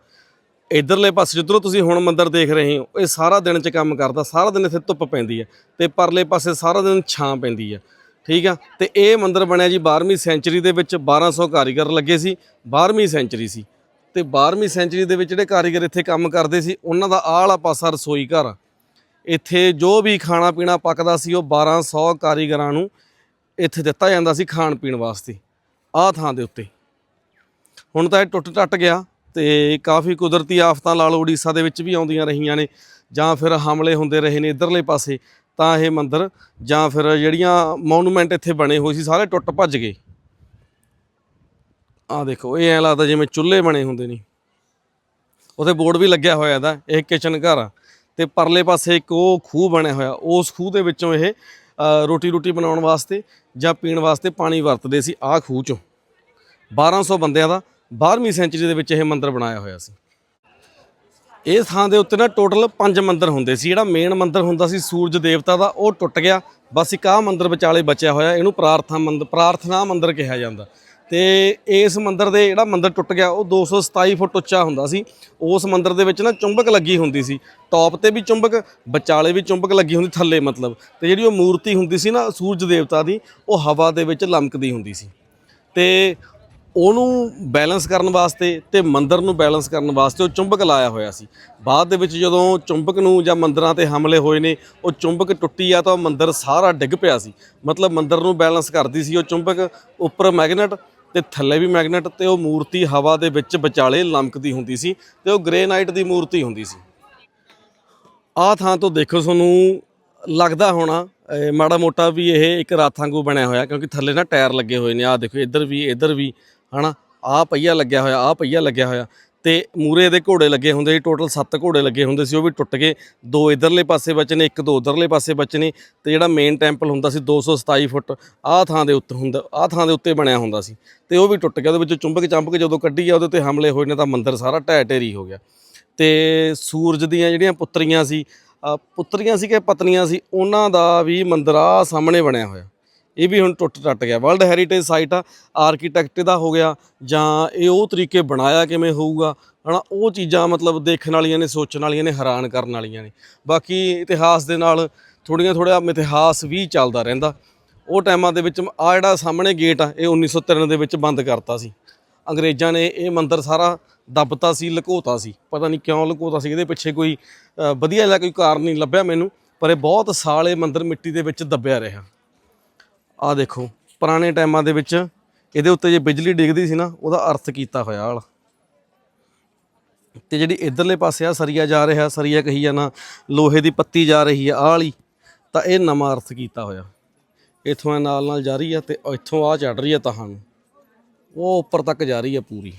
ਇਧਰਲੇ ਪਾਸੇ ਜਿੱਧਰੋਂ ਤੁਸੀਂ ਹੁਣ ਮੰਦਿਰ ਦੇਖ ਰਹੇ ਹੋ, ਇਹ ਸਾਰਾ ਦਿਨ ਚ ਕੰਮ ਕਰਦਾ, ਸਾਰਾ ਦਿਨ ਇੱਥੇ ਧੁੱਪ ਪੈਂਦੀ ਹੈ ਤੇ ਪਰਲੇ ਪਾਸੇ ਸਾਰਾ ਦਿਨ ਛਾਂ ਪੈਂਦੀ ਹੈ ਠੀਕ ਆ? ਤੇ ਇਹ ਮੰਦਿਰ ਬਣਿਆ ਜੀ 12ਵੀਂ ਸੈਂਚਰੀ ਦੇ ਵਿੱਚ 1200 ਕਾਰੀਗਰ ਲੱਗੇ ਸੀ 12ਵੀਂ ਸੈਂਚਰੀ ਸੀ। ਤੇ 12ਵੀਂ ਸੈਂਚਰੀ ਦੇ ਵਿੱਚ ਜਿਹੜੇ ਕਾਰੀਗਰ ਇੱਥੇ ਕੰਮ ਕਰਦੇ ਸੀ, ਉਹਨਾਂ ਦਾ ਆਹ ਪਾਸਾ ਰਸੋਈ ਘਰ। ਇੱਥੇ ਜੋ ਵੀ ਖਾਣਾ ਪੀਣਾ ਪੱਕਦਾ ਸੀ, ਉਹ 1200 ਕਾਰੀਗਰਾਂ ਨੂੰ ਇੱਥੇ ਦਿੱਤਾ ਜਾਂਦਾ ਸੀ ਖਾਣ ਪੀਣ ਵਾਸਤੇ, ਆਹ ਥਾਂ ਦੇ ਉੱਤੇ। ਹੁਣ ਤਾਂ ਇਹ ਟੁੱਟ ਟੱਟ ਗਿਆ ਤੇ ਕਾਫੀ ਕੁਦਰਤੀ ਆਫਤਾਂ ਲਾ ਲਓ ਉੜੀਸਾ ਦੇ ਵਿੱਚ ਵੀ ਆਉਂਦੀਆਂ ਰਹੀਆਂ ਨੇ, ਜਾਂ ਫਿਰ ਹਮਲੇ ਹੁੰਦੇ ਰਹੇ ਨੇ ਇਧਰਲੇ ਪਾਸੇ, ਤਾਂ ਇਹ ਮੰਦਿਰ, ਜਾਂ ਫਿਰ ਜਿਹੜੀਆਂ ਮੌਨੂਮੈਂਟ ਇੱਥੇ ਬਣੇ ਹੋਏ ਸੀ, ਸਾਰੇ ਟੁੱਟ ਭੱਜ ਗਏ। ਆਹ ਦੇਖੋ, ਇਹ ਐਂ ਲੱਗਦਾ ਜਿਵੇਂ ਚੁੱਲ੍ਹੇ ਬਣੇ ਹੁੰਦੇ ਨੇ। ਉਹਦੇ ਬੋਰਡ ਵੀ ਲੱਗਿਆ ਹੋਇਆ ਇਹਦਾ, ਇਹ ਕਿਚਨ ਘਰ ਆ। ਤੇ ਪਰਲੇ ਪਾਸੇ ਇੱਕ ਉਹ ਖੂਹ ਬਣਿਆ ਹੋਇਆ, ਉਸ ਖੂਹ ਦੇ ਵਿੱਚੋਂ ਇਹ ਰੋਟੀ ਰੋਟੀ ਬਣਾਉਣ ਵਾਸਤੇ ਜਾਂ ਪੀਣ ਵਾਸਤੇ ਪਾਣੀ ਵਰਤਦੇ ਸੀ ਆਹ ਖੂਹ ਚੋਂ। 1200 ਬੰਦਿਆਂ ਦਾ 12ਵੀਂ ਸੈਂਚਰੀ ਦੇ ਵਿੱਚ ਇਹ ਮੰਦਿਰ ਬਣਾਇਆ ਹੋਇਆ ਸੀ। ਇਹ ਥਾਂ ਦੇ ਉੱਤੇ ਨਾ ਟੋਟਲ 5 ਮੰਦਿਰ ਹੁੰਦੇ ਸੀ। ਜਿਹੜਾ ਮੇਨ ਮੰਦਿਰ ਹੁੰਦਾ ਸੀ ਸੂਰਜ ਦੇਵਤਾ ਦਾ, ਉਹ ਟੁੱਟ ਗਿਆ। ਬਸ ਇੱਕ ਆਹ ਮੰਦਿਰ ਵਿਚਾਲੇ ਬਚਿਆ ਹੋਇਆ, ਇਹਨੂੰ ਪ੍ਰਾਰਥਨਾ ਮੰਦਿਰ ਪ੍ਰਾਰਥਨਾ ਮੰਦਿਰ ਕਿਹਾ ਜਾਂਦਾ। ਤੇ ਇਸ ਮੰਦਿਰ ਦੇ ਜਿਹੜਾ ਮੰਦਿਰ ਟੁੱਟ ਗਿਆ, ਉਹ 227 ਫੁੱਟ ਉੱਚਾ ਹੁੰਦਾ ਸੀ। ਉਸ ਮੰਦਿਰ ਦੇ ਵਿੱਚ ਨਾ ਚੁੰਬਕ ਲੱਗੀ ਹੁੰਦੀ ਸੀ। ਟੌਪ ਤੇ ਵੀ ਚੁੰਬਕ, ਵਿਚਾਲੇ ਵੀ ਚੁੰਬਕ ਲੱਗੀ ਹੁੰਦੀ, ਥੱਲੇ ਮਤਲਬ। ਤੇ ਜਿਹੜੀ ਉਹ ਮੂਰਤੀ ਹੁੰਦੀ ਸੀ ਨਾ, ਸੂਰਜ ਦੇਵਤਾ ਦੀ, ਉਹ ਹਵਾ ਦੇ ਵਿੱਚ ਲਮਕਦੀ ਹੁੰਦੀ ਸੀ। ਤੇ ਉਹਨੂੰ ਬੈਲੈਂਸ ਕਰਨ ਵਾਸਤੇ ਤੇ ਮੰਦਰ ਨੂੰ ਬੈਲੈਂਸ ਕਰਨ ਵਾਸਤੇ ਉਹ ਚੁੰਬਕ ਲਾਇਆ ਹੋਇਆ ਸੀ। ਬਾਅਦ ਦੇ ਵਿੱਚ ਜਦੋਂ ਚੁੰਬਕ ਨੂੰ ਜਾਂ ਮੰਦਰਾਂ ਤੇ ਹਮਲੇ ਹੋਏ ਨੇ, ਉਹ ਚੁੰਬਕ ਟੁੱਟੀ ਆ ਤਾਂ ਉਹ ਮੰਦਰ ਸਾਰਾ ਡਿੱਗ ਪਿਆ ਸੀ। ਮਤਲਬ ਮੰਦਰ ਨੂੰ ਬੈਲੈਂਸ ਕਰਦੀ ਸੀ ਉਹ ਚੁੰਬਕ, ਉੱਪਰ ਮੈਗਨੇਟ ਤੇ ਥੱਲੇ ਵੀ ਮੈਗਨੇਟ ਤੇ ਉਹ ਮੂਰਤੀ ਹਵਾ ਦੇ ਵਿੱਚ ਵਿਚਾਲੇ ਲਮਕਦੀ ਹੁੰਦੀ ਸੀ ਤੇ ਉਹ ਗ੍ਰੇਨਾਈਟ ਦੀ ਮੂਰਤੀ ਹੁੰਦੀ ਸੀ। ਆਹ ਥਾਂ ਤੋਂ ਦੇਖੋ ਤੁਹਾਨੂੰ ਲੱਗਦਾ ਹੋਣਾ ਮਾੜਾ ਮੋਟਾ ਵੀ ਇਹ ਇੱਕ ਰਾਥ ਬਣਿਆ ਹੋਇਆ ਕਿਉਂਕਿ ਥੱਲੇ ਨਾ ਟਾਇਰ ਲੱਗੇ ਹੋਏ ਨੇ। ਆਹ ਦੇਖੋ ਇੱਧਰ ਵੀ ਇੱਧਰ ਵੀ, ਹਨਾ? ਆਹ ਪਹੀਆ ਲੱਗਿਆ ਹੋਇਆ, ਆਹ ਪਹੀਆ ਲੱਗਿਆ ਹੋਇਆ। ਤੇ ਮੂਰੇ ਦੇ ਘੋੜੇ ਲੱਗੇ ਹੁੰਦੇ ਸੀ ਟੋਟਲ 7 ਘੋੜੇ ਲੱਗੇ ਹੁੰਦੇ ਸੀ, ਉਹ ਵੀ ਟੁੱਟ ਗਏ। ਦੋ ਇਧਰਲੇ ਪਾਸੇ ਬਚੇ ਨੇ, ਇੱਕ ਦੋ ਉਧਰਲੇ ਪਾਸੇ ਬਚੇ ਨੇ ਤੇ ਜਿਹੜਾ ਮੇਨ ਟੈਂਪਲ ਹੁੰਦਾ ਸੀ 227 ਫੁੱਟ, ਆਹ ਥਾਂ ਦੇ ਉੱਤੇ ਹੁੰਦਾ, ਆਹ ਥਾਂ ਦੇ ਉੱਤੇ ਬਣਿਆ ਹੁੰਦਾ ਸੀ ਤੇ ਉਹ ਵੀ ਟੁੱਟ ਗਿਆ, ਉਹਦੇ ਵਿੱਚੋਂ ਚੁੰਬਕ ਚੰਬਕ ਜਦੋਂ ਕੱਢੀ ਆ ਉਹਦੇ ਤੇ ਹਮਲੇ ਹੋਏ ਨੇ ਤਾਂ ਮੰਦਿਰ ਸਾਰਾ ਢਹਿ ਢੇਰੀ ਹੋ ਗਿਆ। ਤੇ ਸੂਰਜ ਦੀਆਂ ਜਿਹੜੀਆਂ ਪੁੱਤਰੀਆਂ ਸੀ ਪੁੱਤਰੀਆਂ ਸੀ ਕਿ ਪਤਨੀਆਂ ਸੀ, ਉਹਨਾਂ ਦਾ ਵੀ ਮੰਦਿਰ ਆ ਸਾਹਮਣੇ ਬਣਿਆ ਹੋਇਆ। ਇਹ ਵੀ ਹੁਣ ਟੁੱਟ ਟੱਟ ਗਿਆ। ਵਰਲਡ ਹੈਰੀਟੇਜ ਸਾਈਟ ਆ ਆਰਕੀਟੈਕਟ ਦਾ ਹੋ ਗਿਆ ਜਾਂ ਇਹ ਉਹ ਤਰੀਕੇ ਬਣਾਇਆ ਕਿਵੇਂ ਹੋਊਗਾ, ਹਨਾ, ਉਹ ਚੀਜ਼ਾਂ ਮਤਲਬ ਦੇਖਣ ਵਾਲੀਆਂ ਨੇ, ਸੋਚਣ ਵਾਲੀਆਂ ਨੇ, ਹੈਰਾਨ ਕਰਨ ਵਾਲੀਆਂ ਨੇ। ਬਾਕੀ ਇਤਿਹਾਸ ਦੇ ਨਾਲ ਥੋੜੀਆਂ ਥੋੜ੍ਹਾ ਇਤਿਹਾਸ ਵੀ ਚੱਲਦਾ ਰਹਿੰਦਾ। ਉਹ ਟਾਈਮਾਂ ਦੇ ਵਿੱਚ ਆ ਜਿਹੜਾ ਸਾਹਮਣੇ ਗੇਟ ਆ, ਇਹ 1903 ਦੇ ਵਿੱਚ ਬੰਦ ਕਰਤਾ ਸੀ। ਅੰਗਰੇਜ਼ਾਂ ਨੇ ਇਹ ਮੰਦਿਰ ਸਾਰਾ ਦੱਬਤਾ ਸੀ, ਲੁਕੋਤਾ ਸੀ। ਪਤਾ ਨਹੀਂ ਕਿਉਂ ਲੁਕੋਤਾ ਸੀ, ਇਹਦੇ ਪਿੱਛੇ ਕੋਈ ਵਧੀਆ ਜਿਹਾ ਕੋਈ ਕਾਰਨ ਨਹੀਂ ਲੱਭਿਆ ਮੈਨੂੰ, ਪਰ ਇਹ ਬਹੁਤ ਸਾਲ ਇਹ ਮੰਦਿਰ ਮਿੱਟੀ ਦੇ ਵਿੱਚ ਦੱਬਿਆ ਰਿਹਾ। ਆਹ ਦੇਖੋ, ਪੁਰਾਣੇ ਟਾਈਮਾਂ ਦੇ ਵਿੱਚ ਇਹਦੇ ਉੱਤੇ ਜੇ ਬਿਜਲੀ ਡਿੱਗਦੀ ਸੀ ਨਾ, ਉਹਦਾ ਅਰਥ ਕੀਤਾ ਹੋਇਆ ਆਲ ਤੇ ਜਿਹੜੀ ਇਧਰਲੇ ਪਾਸੇ ਆ ਸਰੀਆ ਜਾ ਰਿਹਾ, ਸਰੀਆ ਕਹੀ ਜਾਣਾ ਲੋਹੇ ਦੀ ਪੱਤੀ ਜਾ ਰਹੀ ਆ ਆਹ ਵਾਲੀ, ਤਾਂ ਇਹ ਨਵਾਂ ਅਰਥ ਕੀਤਾ ਹੋਇਆ। ਇੱਥੋਂ ਇਹ ਨਾਲ ਨਾਲ ਜਾ ਰਹੀ ਆ ਤੇ ਇੱਥੋਂ ਆ ਚੜ ਰਹੀ ਆ ਤਹਾਂ ਨੂੰ। ਉਹ ਉੱਪਰ ਤੱਕ ਜਾ ਰਹੀ ਆ ਪੂਰੀ।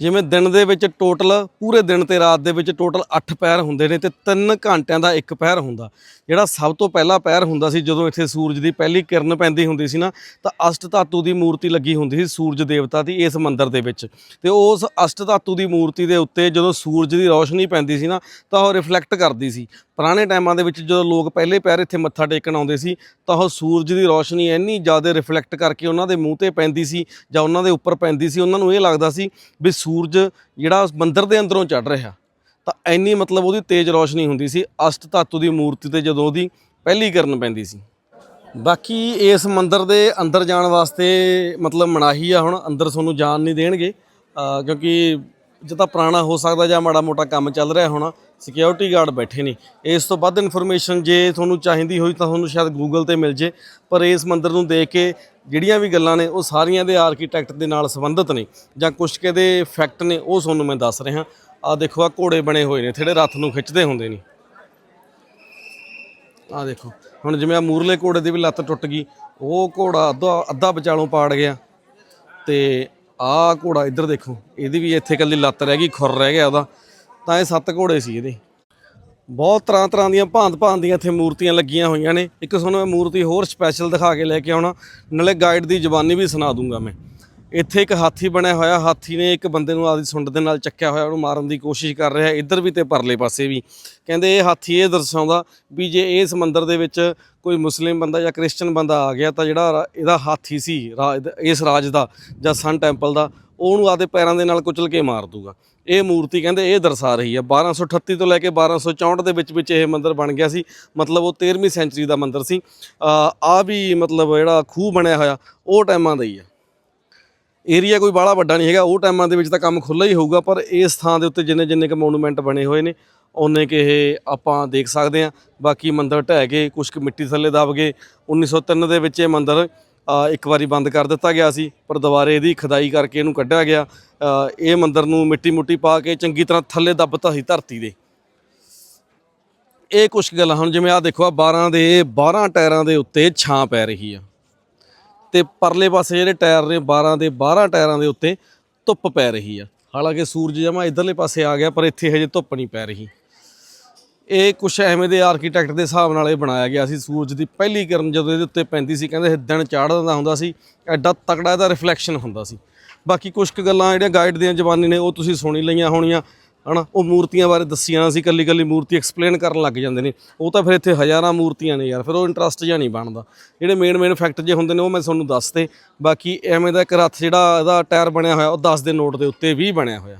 ਜਿਵੇਂ ਦਿਨ ਦੇ ਵਿੱਚ ਟੋਟਲ ਪੂਰੇ ਦਿਨ ਤੇ ਰਾਤ ਦੇ ਵਿੱਚ ਟੋਟਲ 8 ਪੈਰ ਹੁੰਦੇ ਨੇ ਤੇ 3 ਘੰਟਿਆਂ ਦਾ ਇੱਕ ਪੈਰ ਹੁੰਦਾ। ਜਿਹੜਾ ਸਭ ਤੋਂ ਪਹਿਲਾ ਪੈਰ ਹੁੰਦਾ ਸੀ, ਜਦੋਂ ਇੱਥੇ ਸੂਰਜ ਦੀ ਪਹਿਲੀ ਕਿਰਨ ਪੈਂਦੀ ਹੁੰਦੀ ਸੀ ਨਾ, ਤਾਂ ਅਸ਼ਟ ਧਾਤੂ ਦੀ ਮੂਰਤੀ ਲੱਗੀ ਹੁੰਦੀ ਸੀ ਸੂਰਜ ਦੇਵਤਾ ਦੀ ਇਸ ਮੰਦਿਰ ਦੇ ਵਿੱਚ। ਤੇ ਉਸ ਅਸ਼ਟ ਧਾਤੂ ਦੀ ਮੂਰਤੀ ਦੇ ਉੱਤੇ ਜਦੋਂ ਸੂਰਜ ਦੀ ਰੌਸ਼ਨੀ ਪੈਂਦੀ ਸੀ ਨਾ, ਤਾਂ ਉਹ ਰਿਫਲੈਕਟ ਕਰਦੀ ਸੀ। ਪੁਰਾਣੇ ਟਾਈਮਾਂ ਦੇ ਵਿੱਚ ਜਦੋਂ ਲੋਕ ਪਹਿਲੇ ਪੈਰ ਇੱਥੇ ਮੱਥਾ ਟੇਕਣ ਆਉਂਦੇ ਸੀ, ਤਾਂ ਉਹ ਸੂਰਜ ਦੀ ਰੌਸ਼ਨੀ ਇੰਨੀ ਜ਼ਿਆਦਾ ਰਿਫਲੈਕਟ ਕਰਕੇ ਉਹਨਾਂ ਦੇ ਮੂੰਹ ਤੇ ਪੈਂਦੀ ਸੀ ਜਾਂ ਉਹਨਾਂ ਦੇ ਉੱਪਰ ਪੈਂਦੀ ਸੀ, ਉਹਨਾਂ ਨੂੰ ਇਹ ਲੱਗਦਾ ਸੀ ਵੀ ਸੂਰਜ ਜਿਹੜਾ ਉਸ ਮੰਦਿਰ ਦੇ ਅੰਦਰੋਂ ਚੜ ਰਿਹਾ। ਤਾਂ ਇੰਨੀ ਮਤਲਬ ਉਹਦੀ ਤੇਜ਼ ਰੌਸ਼ਨੀ ਹੁੰਦੀ ਸੀ, ਅਸ਼ਟ ਧਾਤੂ ਦੀ ਮੂਰਤੀ ਤੇ ਜਦੋਂ ਉਹਦੀ ਪਹਿਲੀ ਕਰਨ ਪੈਂਦੀ ਸੀ। ਬਾਕੀ ਇਸ ਮੰਦਿਰ ਦੇ ਅੰਦਰ ਜਾਣ ਵਾਸਤੇ ਮਤਲਬ ਮਨਾਹੀ ਆ ਹੁਣ, ਅੰਦਰ ਤੁਹਾਨੂੰ ਜਾਣ ਨਹੀਂ ਦੇਣਗੇ। ਕਿਉਂਕਿ ਜੇ ਤਾਂ ਪੁਰਾਣਾ ਹੋ ਸਕਦਾ ਜਾਂ ਮਾੜਾ ਮੋਟਾ ਕੰਮ ਚੱਲ ਰਿਹਾ ਹੋਣਾ ਸਿਕਿਉਰਿਟੀ ਗਾਰਡ ਬੈਠੇ ਨੇ। ਇਸ ਤੋਂ ਵੱਧ ਇਨਫੋਰਮੇਸ਼ਨ ਜੇ ਤੁਹਾਨੂੰ ਚਾਹੀਦੀ ਹੋਈ ਤਾਂ ਤੁਹਾਨੂੰ ਸ਼ਾਇਦ ਗੂਗਲ ਤੇ ਮਿਲ ਜੇ, ਪਰ ਇਸ ਮੰਦਿਰ ਨੂੰ ਦੇਖ ਕੇ ਜਿਹੜੀਆਂ ਵੀ ਗੱਲਾਂ ਨੇ ਉਹ ਸਾਰੀਆਂ ਦੇ ਆਰਕੀਟੈਕਟ ਦੇ ਨਾਲ ਸੰਬੰਧਿਤ ਨੇ। ਜਾਂ ਕੁਝ ਕੇ ਦੇ ਫੈਕਟ ਨੇ, ਉਹ ਤੁਹਾਨੂੰ ਮੈਂ ਦੱਸ ਰਿਹਾ। ਆ ਦੇਖੋ ਆ ਘੋੜੇ ਬਣੇ ਹੋਏ ਨੇ, ਜਿਹੜੇ ਰੱਥ ਨੂੰ ਖਿੱਚਦੇ ਹੁੰਦੇ ਨੇ। ਆ ਦੇਖੋ, ਹੁਣ ਜਿਵੇਂ ਆ ਮੂਰਲੇ ਘੋੜੇ ਦੀ ਵੀ ਲੱਤ ਟੁੱਟ ਗਈ, ਉਹ ਘੋੜਾ ਅੱਧਾ ਅੱਧਾ ਵਿਚਾਲੋਂ ਪਾੜ ਗਿਆ। ਤੇ ਆਹ ਘੋੜਾ ਇੱਧਰ ਦੇਖੋ, ਇਹਦੀ ਵੀ ਇੱਥੇ ਇਕੱਲੀ ਲੱਤ ਰਹਿ ਗਈ, ਖੁਰ ਰਹਿ ਗਿਆ ਉਹਦਾ। ਤਾਂ ਇਹ ਸੱਤ ਘੋੜੇ ਸੀ ਇਹਦੇ। ਬਹੁਤ ਤਰ੍ਹਾਂ ਤਰ੍ਹਾਂ ਦੀਆਂ ਭਾਂਤ ਭਾਂਤ ਦੀਆਂ ਇੱਥੇ ਮੂਰਤੀਆਂ ਲੱਗੀਆਂ ਹੋਈਆਂ ਨੇ। ਇੱਕ ਤੁਹਾਨੂੰ ਮੈਂ ਮੂਰਤੀ ਹੋਰ ਸਪੈਸ਼ਲ ਦਿਖਾ ਕੇ ਲੈ ਕੇ ਆਉਣਾ। ਨਾਲੇ ਗਾਈਡ ਦੀ ਜ਼ਬਾਨੀ ਵੀ ਸੁਣਾ ਦੂੰਗਾ ਮੈਂ। ਇੱਥੇ ਇੱਕ ਹਾਥੀ ਬਣਿਆ ਹੋਇਆ। ਹਾਥੀ ਨੇ ਇੱਕ ਬੰਦੇ ਨੂੰ ਆਪਦੀ ਸੁੰਡ ਦੇ ਨਾਲ ਚੱਕਿਆ ਹੋਇਆ। ਉਹਨੂੰ ਮਾਰਨ ਦੀ ਕੋਸ਼ਿਸ਼ ਕਰ ਰਿਹਾ। ਇੱਧਰ ਵੀ ਤੇ ਪਰਲੇ ਪਾਸੇ ਵੀ। ਕਹਿੰਦੇ ਇਹ ਹਾਥੀ ਇਹ ਦਰਸਾਉਂਦਾ ਵੀ ਜੇ ਇਸ ਮੰਦਿਰ ਦੇ ਵਿੱਚ ਕੋਈ ਮੁਸਲਿਮ ਬੰਦਾ ਜਾਂ ਕ੍ਰਿਸਚਨ ਬੰਦਾ ਆ ਗਿਆ ਤਾਂ ਜਿਹੜਾ ਇਹਦਾ ਹਾਥੀ ਸੀ ਰਾਜ ਇਸ ਰਾਜ ਦਾ ਜਾਂ ਸਨ ਟੈਂਪਲ ਦਾ ਉਹਨੂੰ ਆਪਦੇ ਪੈਰਾਂ ਦੇ ਨਾਲ ਕੁਚਲ ਕੇ ਮਾਰ ਦੂਗਾ। ਇਹ ਮੂਰਤੀ ਕਹਿੰਦੇ ਇਹ ਦਰਸਾ ਰਹੀ ਹੈ 1238 ਤੋਂ ਲੈ ਕੇ 1264 ਦੇ ਵਿੱਚ ਵਿੱਚ ਇਹ ਮੰਦਿਰ ਬਣ ਗਿਆ ਸੀ। ਮਤਲਬ ਉਹ 13ਵੀਂ ਸੈਂਚਰੀ ਦਾ ਮੰਦਿਰ ਸੀ। ਆ ਵੀ ਮਤਲਬ ਜਿਹੜਾ ਖੂਹ ਬਣਿਆ ਹੋਇਆ, ਉਹ ਟਾਈਮਾਂ ਦਾ ਹੀ ਆ। ਏਰੀਆ ਕੋਈ ਬਾਹਲਾ ਵੱਡਾ ਨਹੀਂ ਹੈਗਾ। ਉਹ ਟਾਈਮਾਂ ਦੇ ਵਿੱਚ ਤਾਂ ਕੰਮ ਖੁੱਲ੍ਹਾ ਹੀ ਹੋਊਗਾ, ਪਰ ਇਸ ਥਾਂ ਦੇ ਉੱਤੇ ਜਿੰਨੇ ਜਿੰਨੇ ਕੁ ਮੋਨੂਮੈਂਟ ਬਣੇ ਹੋਏ ਨੇ ਉਹਨੇ ਕਿ ਇਹ ਆਪਾਂ ਦੇਖ ਸਕਦੇ ਹਾਂ ਬਾਕੀ ਮੰਦਰ ਢਹਿ ਗਏ, ਕੁਛ ਕੁ ਮਿੱਟੀ ਥੱਲੇ ਦਬ ਗਏ। 1903 ਦੇ ਵਿੱਚ ਇਹ ਮੰਦਰ ਇੱਕ ਵਾਰੀ ਬੰਦ ਕਰ ਦਿੱਤਾ ਗਿਆ ਸੀ, ਪਰ ਦੁਬਾਰੇ ਇਹਦੀ ਖਦਾਈ ਕਰਕੇ ਇਹਨੂੰ ਕੱਢਿਆ ਗਿਆ। ਇਹ ਮੰਦਿਰ ਨੂੰ ਮਿੱਟੀ ਮੁੱਟੀ ਪਾ ਕੇ ਚੰਗੀ ਤਰ੍ਹਾਂ ਥੱਲੇ ਦੱਬਤਾ ਸੀ ਧਰਤੀ ਦੇ। ਇਹ ਕੁਛ ਗੱਲਾਂ ਹੁਣ ਜਿਵੇਂ ਆ ਦੇਖੋ ਆ 12 ਦੇ 12 ਟਾਇਰਾਂ ਦੇ ਉੱਤੇ ਛਾਂ ਪੈ ਰਹੀ ਆ। ਤੇ ਪਰਲੇ ਪਾਸੇ ਜਿਹੜੇ ਟਾਇਰ ਨੇ 12 ਦੇ 12 ਟਾਇਰਾਂ ਦੇ ਉੱਤੇ ਧੁੱਪ ਪੈ ਰਹੀ ਆ। ਹਾਲਾਂਕਿ ਸੂਰਜ ਜਮਾ ਇਧਰਲੇ ਪਾਸੇ ਆ ਗਿਆ, ਪਰ ਇੱਥੇ ਹਜੇ ਧੁੱਪ ਨਹੀਂ ਪੈ ਰਹੀ। ਇਹ ਕੁਛ ਐਵੇਂ ਦੇ ਆਰਕੀਟੈਕਟ ਦੇ ਹਿਸਾਬ ਨਾਲ ਇਹ ਬਣਾਇਆ ਗਿਆ ਸੀ ਸੂਰਜ ਦੀ ਪਹਿਲੀ ਕਿਰਨ ਜਦੋਂ ਇਹਦੇ ਉੱਤੇ ਪੈਂਦੀ ਸੀ, ਕਹਿੰਦੇ ਇਹ ਦਿਨ ਚੜ੍ਹਦਾ ਹੁੰਦਾ ਸੀ, ਐਡਾ ਤਕੜਾ ਇਹਦਾ ਰਿਫਲੈਕਸ਼ਨ ਹੁੰਦਾ ਸੀ। ਬਾਕੀ ਕੁਝ ਕੁ ਗੱਲਾਂ ਜਿਹੜੀਆਂ ਗਾਈਡ ਦੀਆਂ ਜ਼ਬਾਨੀ ਨੇ, ਉਹ ਤੁਸੀਂ ਸੁਣੀ ਲਈਆਂ ਹੋਣੀਆਂ, ਹਨਾ? ਉਹ ਮੂਰਤੀਆਂ ਬਾਰੇ ਦੱਸੀਆਂ ਸੀ ਕੱਲੀ ਕੱਲੀ ਮੂਰਤੀ ਐਕਸਪਲੇਨ ਕਰਨ ਲੱਗ ਜਾਂਦੇ ਨੇ। ਉਹ ਤਾਂ ਫਿਰ ਇੱਥੇ ਹਜ਼ਾਰਾਂ ਮੂਰਤੀਆਂ ਨੇ ਯਾਰ, ਫਿਰ ਉਹ ਇੰਟਰਸਟ ਜਿਹਾ ਨਹੀਂ ਬਣਦਾ। ਜਿਹੜੇ ਮੇਨ ਮੇਨ ਫੈਕਟ ਜੇ ਹੁੰਦੇ ਨੇ, ਉਹ ਮੈਂ ਤੁਹਾਨੂੰ ਦੱਸਤੇ ਬਾਕੀ ਐਵੇਂ ਦਾ ਇੱਕ ਰੱਥ ਜਿਹੜਾ ਇਹਦਾ ਟਾਇਰ ਬਣਿਆ ਹੋਇਆ, ਉਹ 10 ਦੇ ਨੋਟ ਦੇ ਉੱਤੇ ਵੀ ਬਣਿਆ ਹੋਇਆ।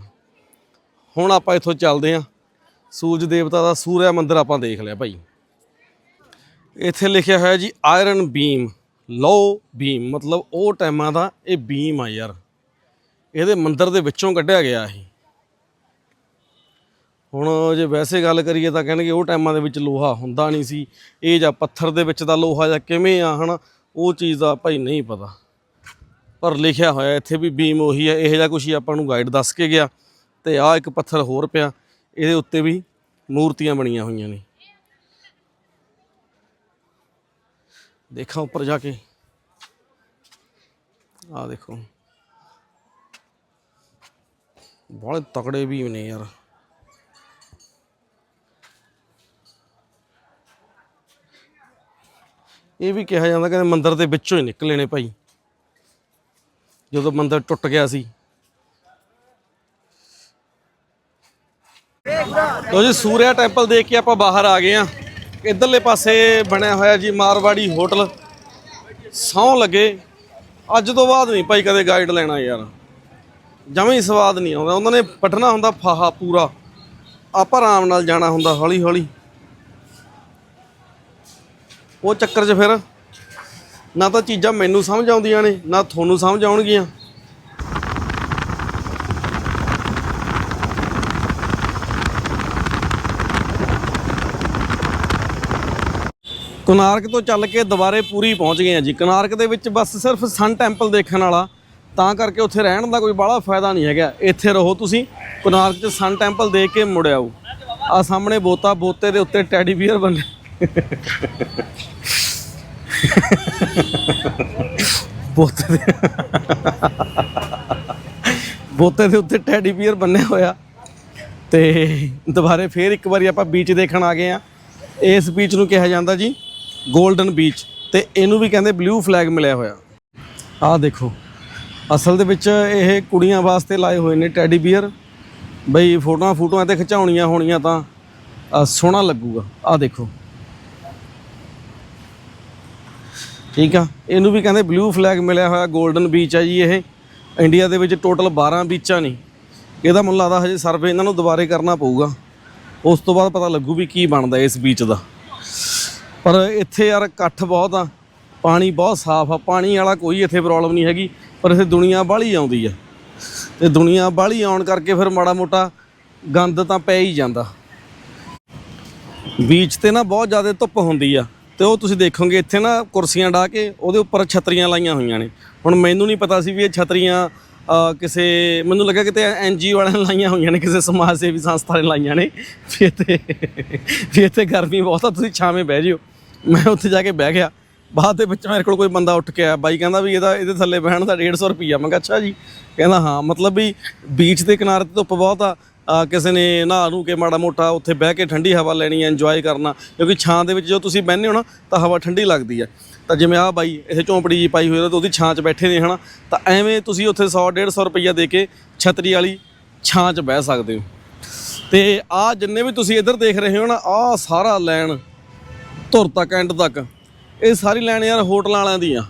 ਹੁਣ ਆਪਾਂ ਇੱਥੋਂ ਚੱਲਦੇ ਹਾਂ। ਸੂਰਜ ਦੇਵਤਾ ਦਾ ਸੂਰਿਆ ਮੰਦਿਰ ਆਪਾਂ ਦੇਖ ਲਿਆ ਭਾਈ। ਇੱਥੇ ਲਿਖਿਆ ਹੋਇਆ ਜੀ ਆਇਰਨ ਬੀਮ ਲੋ ਬੀਮ ਮਤਲਬ ਉਹ ਟਾਈਮਾਂ ਦਾ ਇਹ ਬੀਮ ਆ ਯਾਰ। ਇਹਦੇ ਮੰਦਿਰ ਦੇ ਵਿੱਚੋਂ ਕੱਢਿਆ ਗਿਆ ਇਹ। ਹੁਣ ਜੇ ਵੈਸੇ ਗੱਲ ਕਰੀਏ ਤਾਂ ਕਹਿਣਗੇ ਉਹ ਟਾਈਮਾਂ ਦੇ ਵਿੱਚ ਲੋਹਾ ਹੁੰਦਾ ਨਹੀਂ ਸੀ। ਇਹ ਜਾਂ ਪੱਥਰ ਦੇ ਵਿੱਚ ਦਾ ਲੋਹਾ ਜਾਂ ਕਿਵੇਂ ਆ ਹਨਾ, ਉਹ ਚੀਜ਼ ਦਾ ਭਾਈ ਨਹੀਂ ਪਤਾ। ਪਰ ਲਿਖਿਆ ਹੋਇਆ ਇੱਥੇ ਵੀ ਬੀਮ ਉਹੀ ਹੈ, ਇਹੋ ਜਿਹਾ ਕੁਛ ਹੀ ਆਪਾਂ ਨੂੰ ਗਾਈਡ ਦੱਸ ਕੇ ਗਿਆ। ਤੇ ਆ ਇੱਕ ਪੱਥਰ ਹੋਰ ਪਿਆ। ਇਹਦੇ ਉੱਤੇ ਵੀ ਮੂਰਤੀਆਂ ਬਣੀਆਂ ਹੋਈਆਂ ਨੇ। ਦੇਖਾਂ ਉੱਪਰ ਜਾ ਕੇ। ਆ ਦੇਖੋ। ਬਹੁਤ ਤਕੜੇ ਵੀ ਨੇ ਯਾਰ। ਇਹ ਵੀ ਕਿਹਾ ਜਾਂਦਾ ਕਿ ਮੰਦਰ ਦੇ ਵਿੱਚੋਂ ਹੀ ਨਿਕਲੇ ਨੇ ਭਾਈ। ਜਦੋਂ ਮੰਦਰ ਟੁੱਟ ਗਿਆ ਸੀ। ਲੋ ਜੀ, ਸੂਰਿਆ ਟੈਂਪਲ ਦੇਖ ਕੇ ਆਪਾਂ ਬਾਹਰ ਆ ਗਏ ਆ ਇਧਰਲੇ ਪਾਸੇ ਬਣਿਆ ਹੋਇਆ ਜੀ ਮਾਰਵਾੜੀ ਹੋਟਲ। ਸੌਂ ਲੱਗੇ। ਅੱਜ ਤੋਂ ਬਾਅਦ ਨਹੀਂ ਭਾਈ ਕਦੇ ਗਾਈਡ ਲੈਣਾ ਯਾਰ। ਜਮੇ ਹੀ ਸਵਾਦ ਨਹੀਂ ਆਉਂਦਾ। ਉਹਨਾਂ ਨੇ ਪਟਣਾ ਹੁੰਦਾ ਫਾਹਾ ਪੂਰਾ। ਆਪਾਂ ਆਰਾਮ ਨਾਲ ਜਾਣਾ ਹੁੰਦਾ ਹੌਲੀ ਹੌਲੀ ਉਹ ਚੱਕਰ 'ਚ ਫਿਰ ਨਾ ਤਾਂ ਚੀਜ਼ਾਂ ਮੈਨੂੰ ਸਮਝ ਆਉਂਦੀਆਂ ਨੇ, ਨਾ ਤੁਹਾਨੂੰ ਸਮਝ ਆਉਣਗੀਆਂ। ਕੋਨਾਰਕ ਤੋਂ ਚੱਲ ਕੇ ਦੁਬਾਰੇ ਪੂਰੀ ਪਹੁੰਚ ਗਏ ਆ ਜੀ। ਕੋਨਾਰਕ ਦੇ ਵਿੱਚ ਬਸ ਸਿਰਫ ਸਨ ਟੈਂਪਲ ਦੇਖਣ ਵਾਲਾ। ਤਾਂ ਕਰਕੇ ਉੱਥੇ ਰਹਿਣ ਦਾ ਕੋਈ ਬਾਹਲਾ ਫਾਇਦਾ ਨਹੀਂ ਹੈਗਾ। ਇੱਥੇ ਰਹੋ ਤੁਸੀਂ। ਕੋਨਾਰਕ 'ਚ ਸਨ ਟੈਂਪਲ ਦੇਖ ਕੇ ਮੁੜ ਆਓ। ਆ ਸਾਹਮਣੇ ਬੋਤਾ, ਬੋਤੇ ਦੇ ਉੱਤੇ ਟੈਡੀ ਬੀਅਰ ਬਣੇ ਬੋਤੇ ਦੇ ਬੋਤੇ ਦੇ ਉੱਤੇ ਟੈਡੀ ਬੀਅਰ ਬੰਨਿਆ ਹੋਇਆ। ਤੇ ਦੁਬਾਰੇ ਫੇਰ ਇੱਕ ਵਾਰੀ ਆਪਾਂ ਬੀਚ ਦੇਖਣ ਆ ਗਏ ਆ। ਇਸ ਬੀਚ ਨੂੰ ਕਿਹਾ ਜਾਂਦਾ ਜੀ। 골ਡਨ ਬੀਚ ਤੇ ਇਹਨੂੰ ਵੀ ਕਹਿੰਦੇ ਬਲੂ ਫਲੈਗ ਮਿਲਿਆ ਹੋਇਆ। ਆਹ ਦੇਖੋ, ਅਸਲ ਦੇ ਵਿੱਚ ਇਹ ਕੁੜੀਆਂ ਵਾਸਤੇ ਲਾਏ ਹੋਏ ਨੇ ਟੈਡੀ ਬੀਅਰ। ਬਈ ਫੋਟੋਆਂ ਫੋਟੋਆਂ ਤੇ ਖਿਚਾਉਣੀਆਂ ਹੋਣੀਆਂ ਤਾਂ ਸੋਹਣਾ ਲੱਗੂਗਾ। ਆਹ ਦੇਖੋ। ਠੀਕ ਆ? ਇਹਨੂੰ ਵੀ ਕਹਿੰਦੇ ਬਲੂ ਫਲੈਗ ਮਿਲਿਆ ਹੋਇਆ 골ਡਨ ਬੀਚ ਆ ਜੀ ਇਹ। ਇੰਡੀਆ ਦੇ ਵਿੱਚ ਟੋਟਲ 12 ਬੀਚਾਂ ਨੇ। ਇਹਦਾ ਮੈਨੂੰ ਲੱਗਦਾ ਹਜੇ ਸਰਵੇ ਇਹਨਾਂ ਨੂੰ ਦੁਬਾਰੇ ਕਰਨਾ ਪਊਗਾ। ਉਸ ਤੋਂ ਬਾਅਦ ਪਤਾ ਲੱਗੂ ਵੀ ਕੀ ਬਣਦਾ ਇਸ ਬੀਚ ਦਾ। ਪਰ ਇੱਥੇ ਯਾਰ ਇਕੱਠ ਬਹੁਤ ਆ, ਪਾਣੀ ਬਹੁਤ ਸਾਫ਼ ਆ, ਪਾਣੀ ਵਾਲਾ ਕੋਈ ਇੱਥੇ ਪ੍ਰੋਬਲਮ ਨਹੀਂ ਹੈਗੀ, ਪਰ ਇੱਥੇ ਦੁਨੀਆ ਬਾਹਲੀ ਆਉਂਦੀ ਆ। ਤੇ ਦੁਨੀਆ ਬਾਹਲੀ ਆਉਣ ਕਰਕੇ ਫਿਰ ਮਾੜਾ ਮੋਟਾ ਗੰਦ ਤਾਂ ਪੈ ਹੀ ਜਾਂਦਾ। ਬੀਚ ਤੇ ਨਾ ਬਹੁਤ ਜ਼ਿਆਦਾ ਧੁੱਪ ਹੁੰਦੀ ਆ, ਤੇ ਉਹ ਤੁਸੀਂ ਦੇਖੋਗੇ ਇੱਥੇ ਨਾ ਕੁਰਸੀਆਂ ਢਾ ਕੇ ਉਹਦੇ ਉੱਪਰ ਛਤਰੀਆਂ ਲਾਈਆਂ ਹੋਈਆਂ ਨੇ। ਹੁਣ ਮੈਨੂੰ ਨਹੀਂ ਪਤਾ ਸੀ ਵੀ ਇਹ ਛਤਰੀਆਂ ਕਿਸੇ, ਮੈਨੂੰ ਲੱਗਾ ਕਿਤੇ ਐਨਜੀਓ ਵਾਲਿਆਂ ਨੇ ਲਾਈਆਂ ਹੋਈਆਂ ਨੇ, ਕਿਸੇ ਸਮਾਜ ਸੇਵੀ ਸੰਸਥਾ ਨੇ ਲਾਈਆਂ ਨੇ। ਵੀ ਇੱਥੇ ਵੀ ਇੱਥੇ ਗਰਮੀ ਬਹੁਤ ਆ, ਤੁਸੀਂ ਛਾਵੇਂ ਬਹਿ ਜਿਓ। ਮੈਂ ਉੱਥੇ ਜਾ ਕੇ ਬਹਿ ਗਿਆ। ਬਾਅਦ ਦੇ ਵਿੱਚ ਮੇਰੇ ਕੋਲ ਕੋਈ ਬੰਦਾ ਉੱਠ ਕੇ ਆਇਆ। ਬਾਈ ਕਹਿੰਦਾ ਵੀ ਇਹਦਾ ਇਹਦੇ ਥੱਲੇ ਬਹਿਣ ਦਾ 150 ਰੁਪਈਆ। ਮੈਂ ਕਿਹਾ ਅੱਛਾ ਜੀ। ਕਹਿੰਦਾ ਹਾਂ ਮਤਲਬ ਵੀ ਬੀਚ ਦੇ ਕਿਨਾਰੇ ਤੇ ਧੁੱਪ ਬਹੁਤ ਆ। ਆ, ਕਿਸੇ ਨੇ ਨਹਾ ਨੂੰ ਕੇ ਮਾੜਾ ਮੋਟਾ ਉੱਥੇ ਬਹਿ ਕੇ ਠੰਡੀ ਹਵਾ ਲੈਣੀ ਹੈ ਇੰਜੋਏ ਕਰਨਾ। ਕਿਉਂਕਿ ਛਾਂ ਦੇ ਵਿੱਚ ਜੋ ਤੁਸੀਂ ਬਹਿੰਦੇ ਹੋ ਨਾ ਤਾਂ ਹਵਾ ਠੰਡੀ ਲੱਗਦੀ ਹੈ ਤਾਂ ਜਿਵੇਂ ਆ ਬਾਈ ਇੱਥੇ ਝੌਂਪੜੀ ਜੀ ਪਾਈ ਹੋਈ ਹੈ ਤਾਂ ਉਹਦੀ ਛਾਂ 'ਚ ਬੈਠੇ ਨੇ ਹਨਾ। ਤਾਂ ਐਵੇਂ ਤੁਸੀਂ ਉੱਥੇ 100 150 ਰੁਪਈਆ ਦੇ ਕੇ ਛਤਰੀ ਵਾਲੀ ਛਾਂ 'ਚ ਬਹਿ ਸਕਦੇ ਹੋ। ਤੇ ਆ ਜਿੰਨੇ ਵੀ ਤੁਸੀਂ ਇੱਧਰ ਦੇਖ ਰਹੇ ਹੋ ਨਾ ਆ ਸਾਰਾ ਲੈਣ ਧੁਰ ਤੱਕ ਐਂਡ ਤੱਕ। ਇਹ ਸਾਰੀ ਲਾਈਨ ਯਾਰ ਹੋਟਲਾਂ ਵਾਲਿਆਂ ਦੀ ਆ।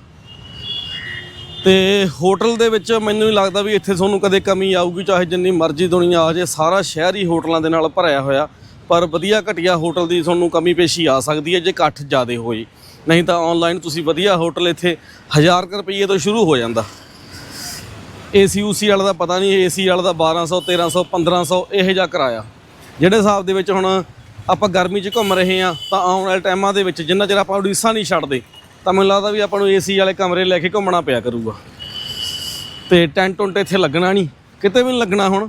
ਤੇ ਹੋਟਲ ਦੇ ਵਿੱਚ ਮੈਨੂੰ ਨਹੀਂ ਲੱਗਦਾ ਵੀ ਇੱਥੇ ਤੁਹਾਨੂੰ ਕਦੇ ਕਮੀ ਆਊਗੀ, ਚਾਹੇ ਜਿੰਨੀ ਮਰਜ਼ੀ ਦੁਨੀਆ ਆ ਜਾਏ, ਸਾਰਾ ਸ਼ਹਿਰ ਹੀ ਹੋਟਲਾਂ ਦੇ ਨਾਲ ਭਰਿਆ ਹੋਇਆ। ਪਰ ਵਧੀਆ ਘਟੀਆ ਹੋਟਲ ਦੀ ਤੁਹਾਨੂੰ ਕਮੀ ਪੇਸ਼ੀ ਆ ਸਕਦੀ ਹੈ, ਜੇ ਇਕੱਠ ਜ਼ਿਆਦਾ ਹੋਈ ਨਹੀਂ ਤਾਂ ਆਨਲਾਈਨ ਤੁਸੀਂ ਵਧੀਆ ਹੋਟਲ ਇੱਥੇ 1000 ਕੁ ਰੁਪਏ ਤੋਂ ਸ਼ੁਰੂ ਹੋ ਜਾਂਦਾ। ਏਸੀ ਊਸੀ ਵਾਲਾ ਦਾ ਪਤਾ ਨਹੀਂ ਏਸੀ ਵਾਲਾ ਦਾ 1200 1300 1500 ਇਹੋ ਜਿਹਾ ਕਿਰਾਇਆ। ਜਿਹੜੇ ਹਿਸਾਬ ਦੇ ਵਿੱਚ ਹੁਣ ਆਪਾਂ ਗਰਮੀ 'ਚ ਘੁੰਮ ਰਹੇ ਆ ਤਾਂ ਆਉਣ ਵਾਲੇ ਟਾਈਮਾਂ ਦੇ ਵਿੱਚ ਜਿੰਨਾ ਚਿਰ ਆਪਾਂ ਉੜੀਸਾ ਨਹੀਂ ਛੱਡਦੇ, ਤਾਂ ਮੈਨੂੰ ਲੱਗਦਾ ਵੀ ਆਪਾਂ ਨੂੰ ਏਸੀ ਵਾਲੇ ਕਮਰੇ ਲੈ ਕੇ ਘੁੰਮਣਾ ਪਿਆ ਕਰੂਗਾ। ਤੇ ਟੈਂਟ ਟੁੰਟ ਇੱਥੇ ਲੱਗਣਾ ਨਹੀਂ, ਕਿਤੇ ਵੀ ਨਹੀਂ ਲੱਗਣਾ ਹੁਣ।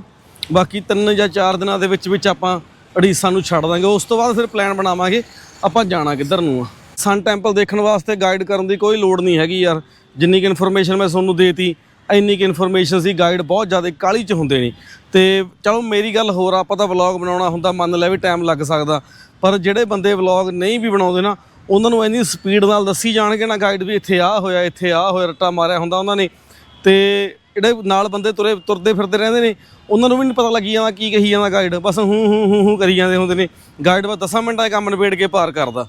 ਬਾਕੀ ਤਿੰਨ ਜਾਂ ਚਾਰ ਦਿਨਾਂ ਦੇ ਵਿੱਚ ਵਿੱਚ ਆਪਾਂ ਉੜੀਸਾ ਨੂੰ ਛੱਡ ਦਾਂਗੇ। ਉਸ ਤੋਂ ਬਾਅਦ ਫਿਰ ਪਲਾਨ ਬਣਾਵਾਂਗੇ, ਆਪਾਂ ਜਾਣਾ ਕਿੱਧਰ ਨੂੰ ਆ। ਸਨ ਟੈਂਪਲ ਦੇਖਣ ਵਾਸਤੇ ਗਾਈਡ ਕਰਨ ਦੀ ਕੋਈ ਲੋੜ ਨਹੀਂ ਹੈਗੀ ਯਾਰ। ਜਿੰਨੀ ਕਿ ਇਨਫੋਰਮੇਸ਼ਨ ਮੈਂ ਤੁਹਾਨੂੰ ਦੇਤੀ ਇੰਨੀ ਕਿ ਇਨਫੋਰਮੇਸ਼ਨ ਸੀ ਗਾਈਡ ਬਹੁਤ ਜ਼ਿਆਦਾ ਕਾਲੀ ਚ ਹੁੰਦੇ ਨੇ। ਤੇ ਚਲੋ ਮੇਰੀ ਗੱਲ ਹੋਰ ਆਪਾਂ ਤਾਂ ਵਲੌਗ ਬਣਾਉਣਾ ਹੁੰਦਾ, ਮੰਨ ਲੈ ਵੀ ਟਾਈਮ ਲੱਗ ਸਕਦਾ। ਪਰ ਜਿਹੜੇ ਬੰਦੇ ਵਲੌਗ ਨਹੀਂ ਵੀ ਬਣਾਉਂਦੇ ਨਾ, ਉਹਨਾਂ ਨੂੰ ਇੰਨੀ ਸਪੀਡ ਨਾਲ ਦੱਸੀ ਜਾਣਗੇ ਨਾ ਗਾਈਡ ਵੀ ਇੱਥੇ ਆ ਹੋਇਆ, ਇੱਥੇ ਆ ਹੋਇਆ, ਰੱਟਾ ਮਾਰਿਆ ਹੁੰਦਾ ਉਹਨਾਂ ਨੇ। ਤੇ ਜਿਹੜੇ ਨਾਲ ਬੰਦੇ ਤੁਰੇ, ਤੁਰਦੇ ਫਿਰਦੇ ਰਹਿੰਦੇ ਨੇ, ਉਹਨਾਂ ਨੂੰ ਵੀ ਨਹੀਂ ਪਤਾ ਲੱਗੀ ਜਾਂਦਾ ਕੀ ਕਹੀ ਜਾਂਦਾ ਗਾਈਡ ਬਸ ਹੂੰ ਹੂੰ ਹੂੰ ਹੂੰ ਕਰੀ ਜਾਂਦੇ ਹੁੰਦੇ ਨੇ। ਗਾਈਡ ਬਸ 10 ਮਿੰਟਾਂ ਕੰਮ ਨਿਬੇੜ ਕੇ ਪਾਰ ਕਰਦਾ।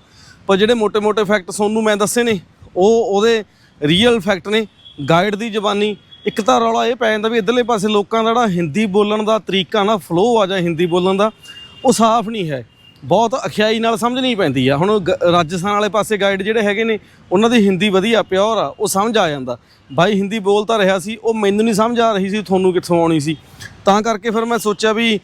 ਪਰ ਜਿਹੜੇ ਮੋਟੇ ਮੋਟੇ ਫੈਕਟ ਸੋਨੂੰ ਮੈਂ ਦੱਸੇ ਨੇ, ਉਹ ਉਹਦੇ ਰੀਅਲ ਫੈਕਟ ਨੇ। ਗਾਈਡ ਦੀ ਜ਼ਬਾਨੀ ਇੱਕ ਤਾਂ ਰੌਲਾ ਇਹ ਪੈ ਜਾਂਦਾ ਵੀ ਇਧਰਲੇ ਪਾਸੇ ਲੋਕਾਂ ਦਾ ਜਿਹੜਾ ਹਿੰਦੀ ਬੋਲਣ ਦਾ ਤਰੀਕਾ ਨਾ ਫਲੋ ਆ ਜਾ ਹਿੰਦੀ ਬੋਲਣ ਦਾ, ਉਹ ਸਾਫ਼ ਨਹੀਂ ਹੈ। ਬਹੁਤ ਅਖਿਆਈ ਨਾਲ ਸਮਝਣੀ ਪੈਂਦੀ ਆ। ਹੁਣ ਗ- ਰਾਜਸਥਾਨ ਵਾਲੇ ਪਾਸੇ ਗਾਈਡ ਜਿਹੜੇ ਹੈਗੇ ਨੇ, ਉਹਨਾਂ ਦੀ ਹਿੰਦੀ ਵਧੀਆ ਪਿਓਰ ਆ, ਉਹ ਸਮਝ ਆ ਜਾਂਦਾ। ਬਾਈ, ਹਿੰਦੀ ਬੋਲ ਤਾਂ ਰਿਹਾ ਸੀ, ਉਹ ਮੈਨੂੰ ਨਹੀਂ ਸਮਝ ਆ ਰਹੀ ਸੀ, ਤੁਹਾਨੂੰ ਕਿੱਥੋਂ ਆਉਣੀ ਸੀ। ਤਾਂ ਕਰਕੇ ਫਿਰ ਮੈਂ ਸੋਚਿਆ ਵੀ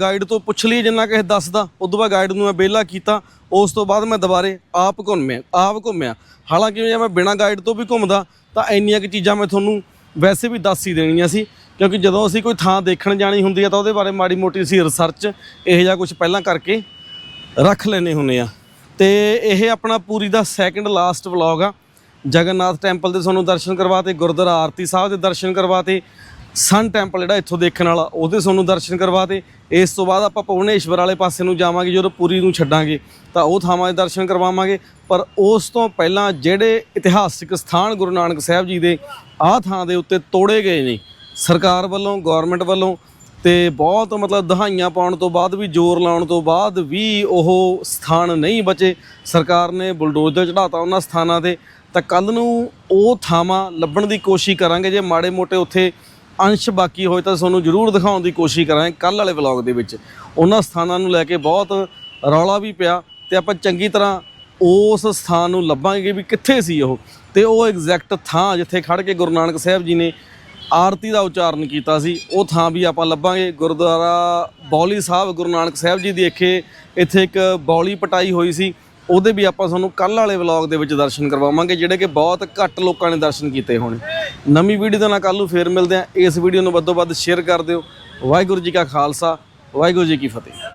ਗਾਈਡ ਤੋਂ ਪੁੱਛ ਲਈ ਜਿੰਨਾ ਕਿਸੇ ਦੱਸਦਾ, ਉਦੋਂ ਬਾਅਦ ਗਾਈਡ ਨੂੰ ਮੈਂ ਬੇਲਾ ਕੀਤਾ। ਉਸ ਤੋਂ ਬਾਅਦ ਮੈਂ ਦੁਬਾਰੇ ਆਪ ਘੁੰਮਿਆ ਆਪ ਘੁੰਮਿਆ। ਹਾਲਾਂਕਿ ਜੇ ਮੈਂ ਬਿਨਾਂ ਗਾਈਡ ਤੋਂ ਵੀ ਘੁੰਮਦਾ, ਤਾਂ ਇੰਨੀਆਂ ਕਿ ਚੀਜ਼ਾਂ ਮੈਂ ਤੁਹਾਨੂੰ ਵੈਸੇ ਵੀ ਦੱਸ ਹੀ ਦੇਣੀਆਂ ਸੀ, ਕਿਉਂਕਿ ਜਦੋਂ ਅਸੀਂ ਕੋਈ ਥਾਂ ਦੇਖਣ ਜਾਣੀ ਹੁੰਦੀ ਆ ਤਾਂ ਉਹਦੇ ਬਾਰੇ ਮਾੜੀ ਮੋਟੀ ਅਸੀਂ ਰਿਸਰਚ ਇਹੋ ਜਿਹਾ ਕੁਝ ਪਹਿਲਾਂ ਕਰਕੇ ਰੱਖ ਲੈਨੇ ਹੁੰਨੇ ਆ। ਤੇ ਇਹ ਆਪਣਾ ਪੂਰੀ ਦਾ ਸੈਕੰਡ ਲਾਸਟ ਵਲੌਗ ਆ। ਜਗਨਨਾਥ ਟੈਂਪਲ ਦੇ ਤੁਹਾਨੂੰ ਦਰਸ਼ਨ ਕਰਵਾਤੇ ਗੁਰਦੁਆਰਾ ਆਰਤੀ ਸਾਹਿਬ ਦੇ ਦਰਸ਼ਨ ਕਰਵਾਤੇ ਸਨ ਟੈਂਪਲ ਜਿਹੜਾ ਇੱਥੋਂ ਦੇਖਣ ਵਾਲਾ, ਉਹਦੇ ਤੁਹਾਨੂੰ ਦਰਸ਼ਨ ਕਰਵਾ ਕਰਵਾਤੇ ਇਸ ਤੋਂ ਬਾਅਦ ਆਪਾਂ ਭੁਵਨੇਸ਼ਵਰ ਵਾਲੇ ਪਾਸੇ ਨੂੰ ਜਾਵਾਂਗੇ, ਜਦੋਂ ਪੁਰੀ ਨੂੰ ਛੱਡਾਂਗੇ, ਤਾਂ ਉਹ ਥਾਵਾਂ ਦੇ ਦਰਸ਼ਨ ਕਰਵਾਵਾਂਗੇ। ਪਰ ਉਸ ਤੋਂ ਪਹਿਲਾਂ ਜਿਹੜੇ ਇਤਿਹਾਸਿਕ ਸਥਾਨ ਗੁਰੂ ਨਾਨਕ ਸਾਹਿਬ ਜੀ ਦੇ, ਆਹ ਥਾਂ ਦੇ ਉੱਤੇ ਤੋੜੇ ਗਏ ਨੇ। ਸਰਕਾਰ ਵੱਲੋਂ ਗਵਰਨਮੈਂਟ ਵੱਲੋਂ ਤੇ ਬਹੁਤ ਮਤਲਬ ਦਹਾਈਆਂ ਪਾਉਣ ਤੋਂ ਬਾਅਦ ਵੀ, ਜ਼ੋਰ ਲਾਉਣ ਤੋਂ ਬਾਅਦ ਵੀ ਉਹ ਸਥਾਨ ਨਹੀਂ ਬਚੇ। ਸਰਕਾਰ ਨੇ ਬੁਲਡੋਜ਼ਰ ਚੜਾਤਾ ਉਹਨਾਂ ਸਥਾਨਾਂ ਤੇ। ਤਾਂ ਕੱਲ ਨੂੰ ਉਹ ਥਾਵਾਂ ਲੱਭਣ ਦੀ ਕੋਸ਼ਿਸ਼ ਕਰਾਂਗੇ। ਜੇ ਮਾੜੇ ਮੋਟੇ ਉੱਥੇ ਅੰਸ਼ ਬਾਕੀ ਹੋਏ ਤਾਂ ਤੁਹਾਨੂੰ ਜ਼ਰੂਰ ਦਿਖਾਉਣ ਦੀ ਕੋਸ਼ਿਸ਼ ਕਰਾਂਗੇ ਕੱਲ ਵਾਲੇ ਵਲੌਗ ਦੇ ਵਿੱਚ। ਉਹਨਾਂ ਸਥਾਨਾਂ ਨੂੰ ਲੈ ਕੇ ਬਹੁਤ ਰੌਲਾ ਵੀ ਪਿਆ ਤੇ ਆਪਾਂ ਚੰਗੀ ਤਰ੍ਹਾਂ ਉਸ ਸਥਾਨ ਨੂੰ ਲੱਭਾਂਗੇ ਵੀ ਕਿੱਥੇ ਸੀ ਉਹ। ਤੇ ਉਹ ਐਗਜ਼ੈਕਟ ਥਾਂ ਜਿੱਥੇ ਖੜ ਕੇ ਗੁਰੂ ਨਾਨਕ ਸਾਹਿਬ ਜੀ ਨੇ ਆਰਤੀ ਦਾ ਉਚਾਰਨ ਕੀਤਾ ਸੀ, ਉਹ ਥਾਂ ਵੀ ਆਪਾਂ ਲੱਭਾਂਗੇ। ਗੁਰਦੁਆਰਾ ਬੌਲੀ ਸਾਹਿਬ ਗੁਰੂ ਨਾਨਕ ਸਾਹਿਬ ਜੀ ਦੀ ਇੱਥੇ ਇੱਥੇ ਇੱਕ ਬੌਲੀ ਪਟਾਈ ਹੋਈ ਸੀ। ਉਹਦੇ ਵੀ ਆਪਾਂ ਤੁਹਾਨੂੰ ਕੱਲ ਵਾਲੇ ਵਲੌਗ ਦੇ ਵਿੱਚ ਦਰਸ਼ਨ ਕਰਵਾਵਾਂਗੇ, ਜਿਹੜੇ ਕਿ ਬਹੁਤ ਘੱਟ ਲੋਕਾਂ ਨੇ ਦਰਸ਼ਨ ਕੀਤੇ ਹੋਣੇ। ਨਵੀਂ ਵੀਡੀਓ ਦੇ ਨਾਲ ਕੱਲ ਨੂੰ ਫੇਰ ਮਿਲਦੇ ਆਂ ਇਸ ਵੀਡੀਓ ਨੂੰ ਵੱਧੋ ਵੱਧ ਸ਼ੇਅਰ ਕਰ ਦਿਓ। ਵਾਹਿਗੁਰੂ ਜੀ ਕਾ ਖਾਲਸਾ, ਵਾਹਿਗੁਰੂ ਜੀ ਕੀ ਫਤਿਹ।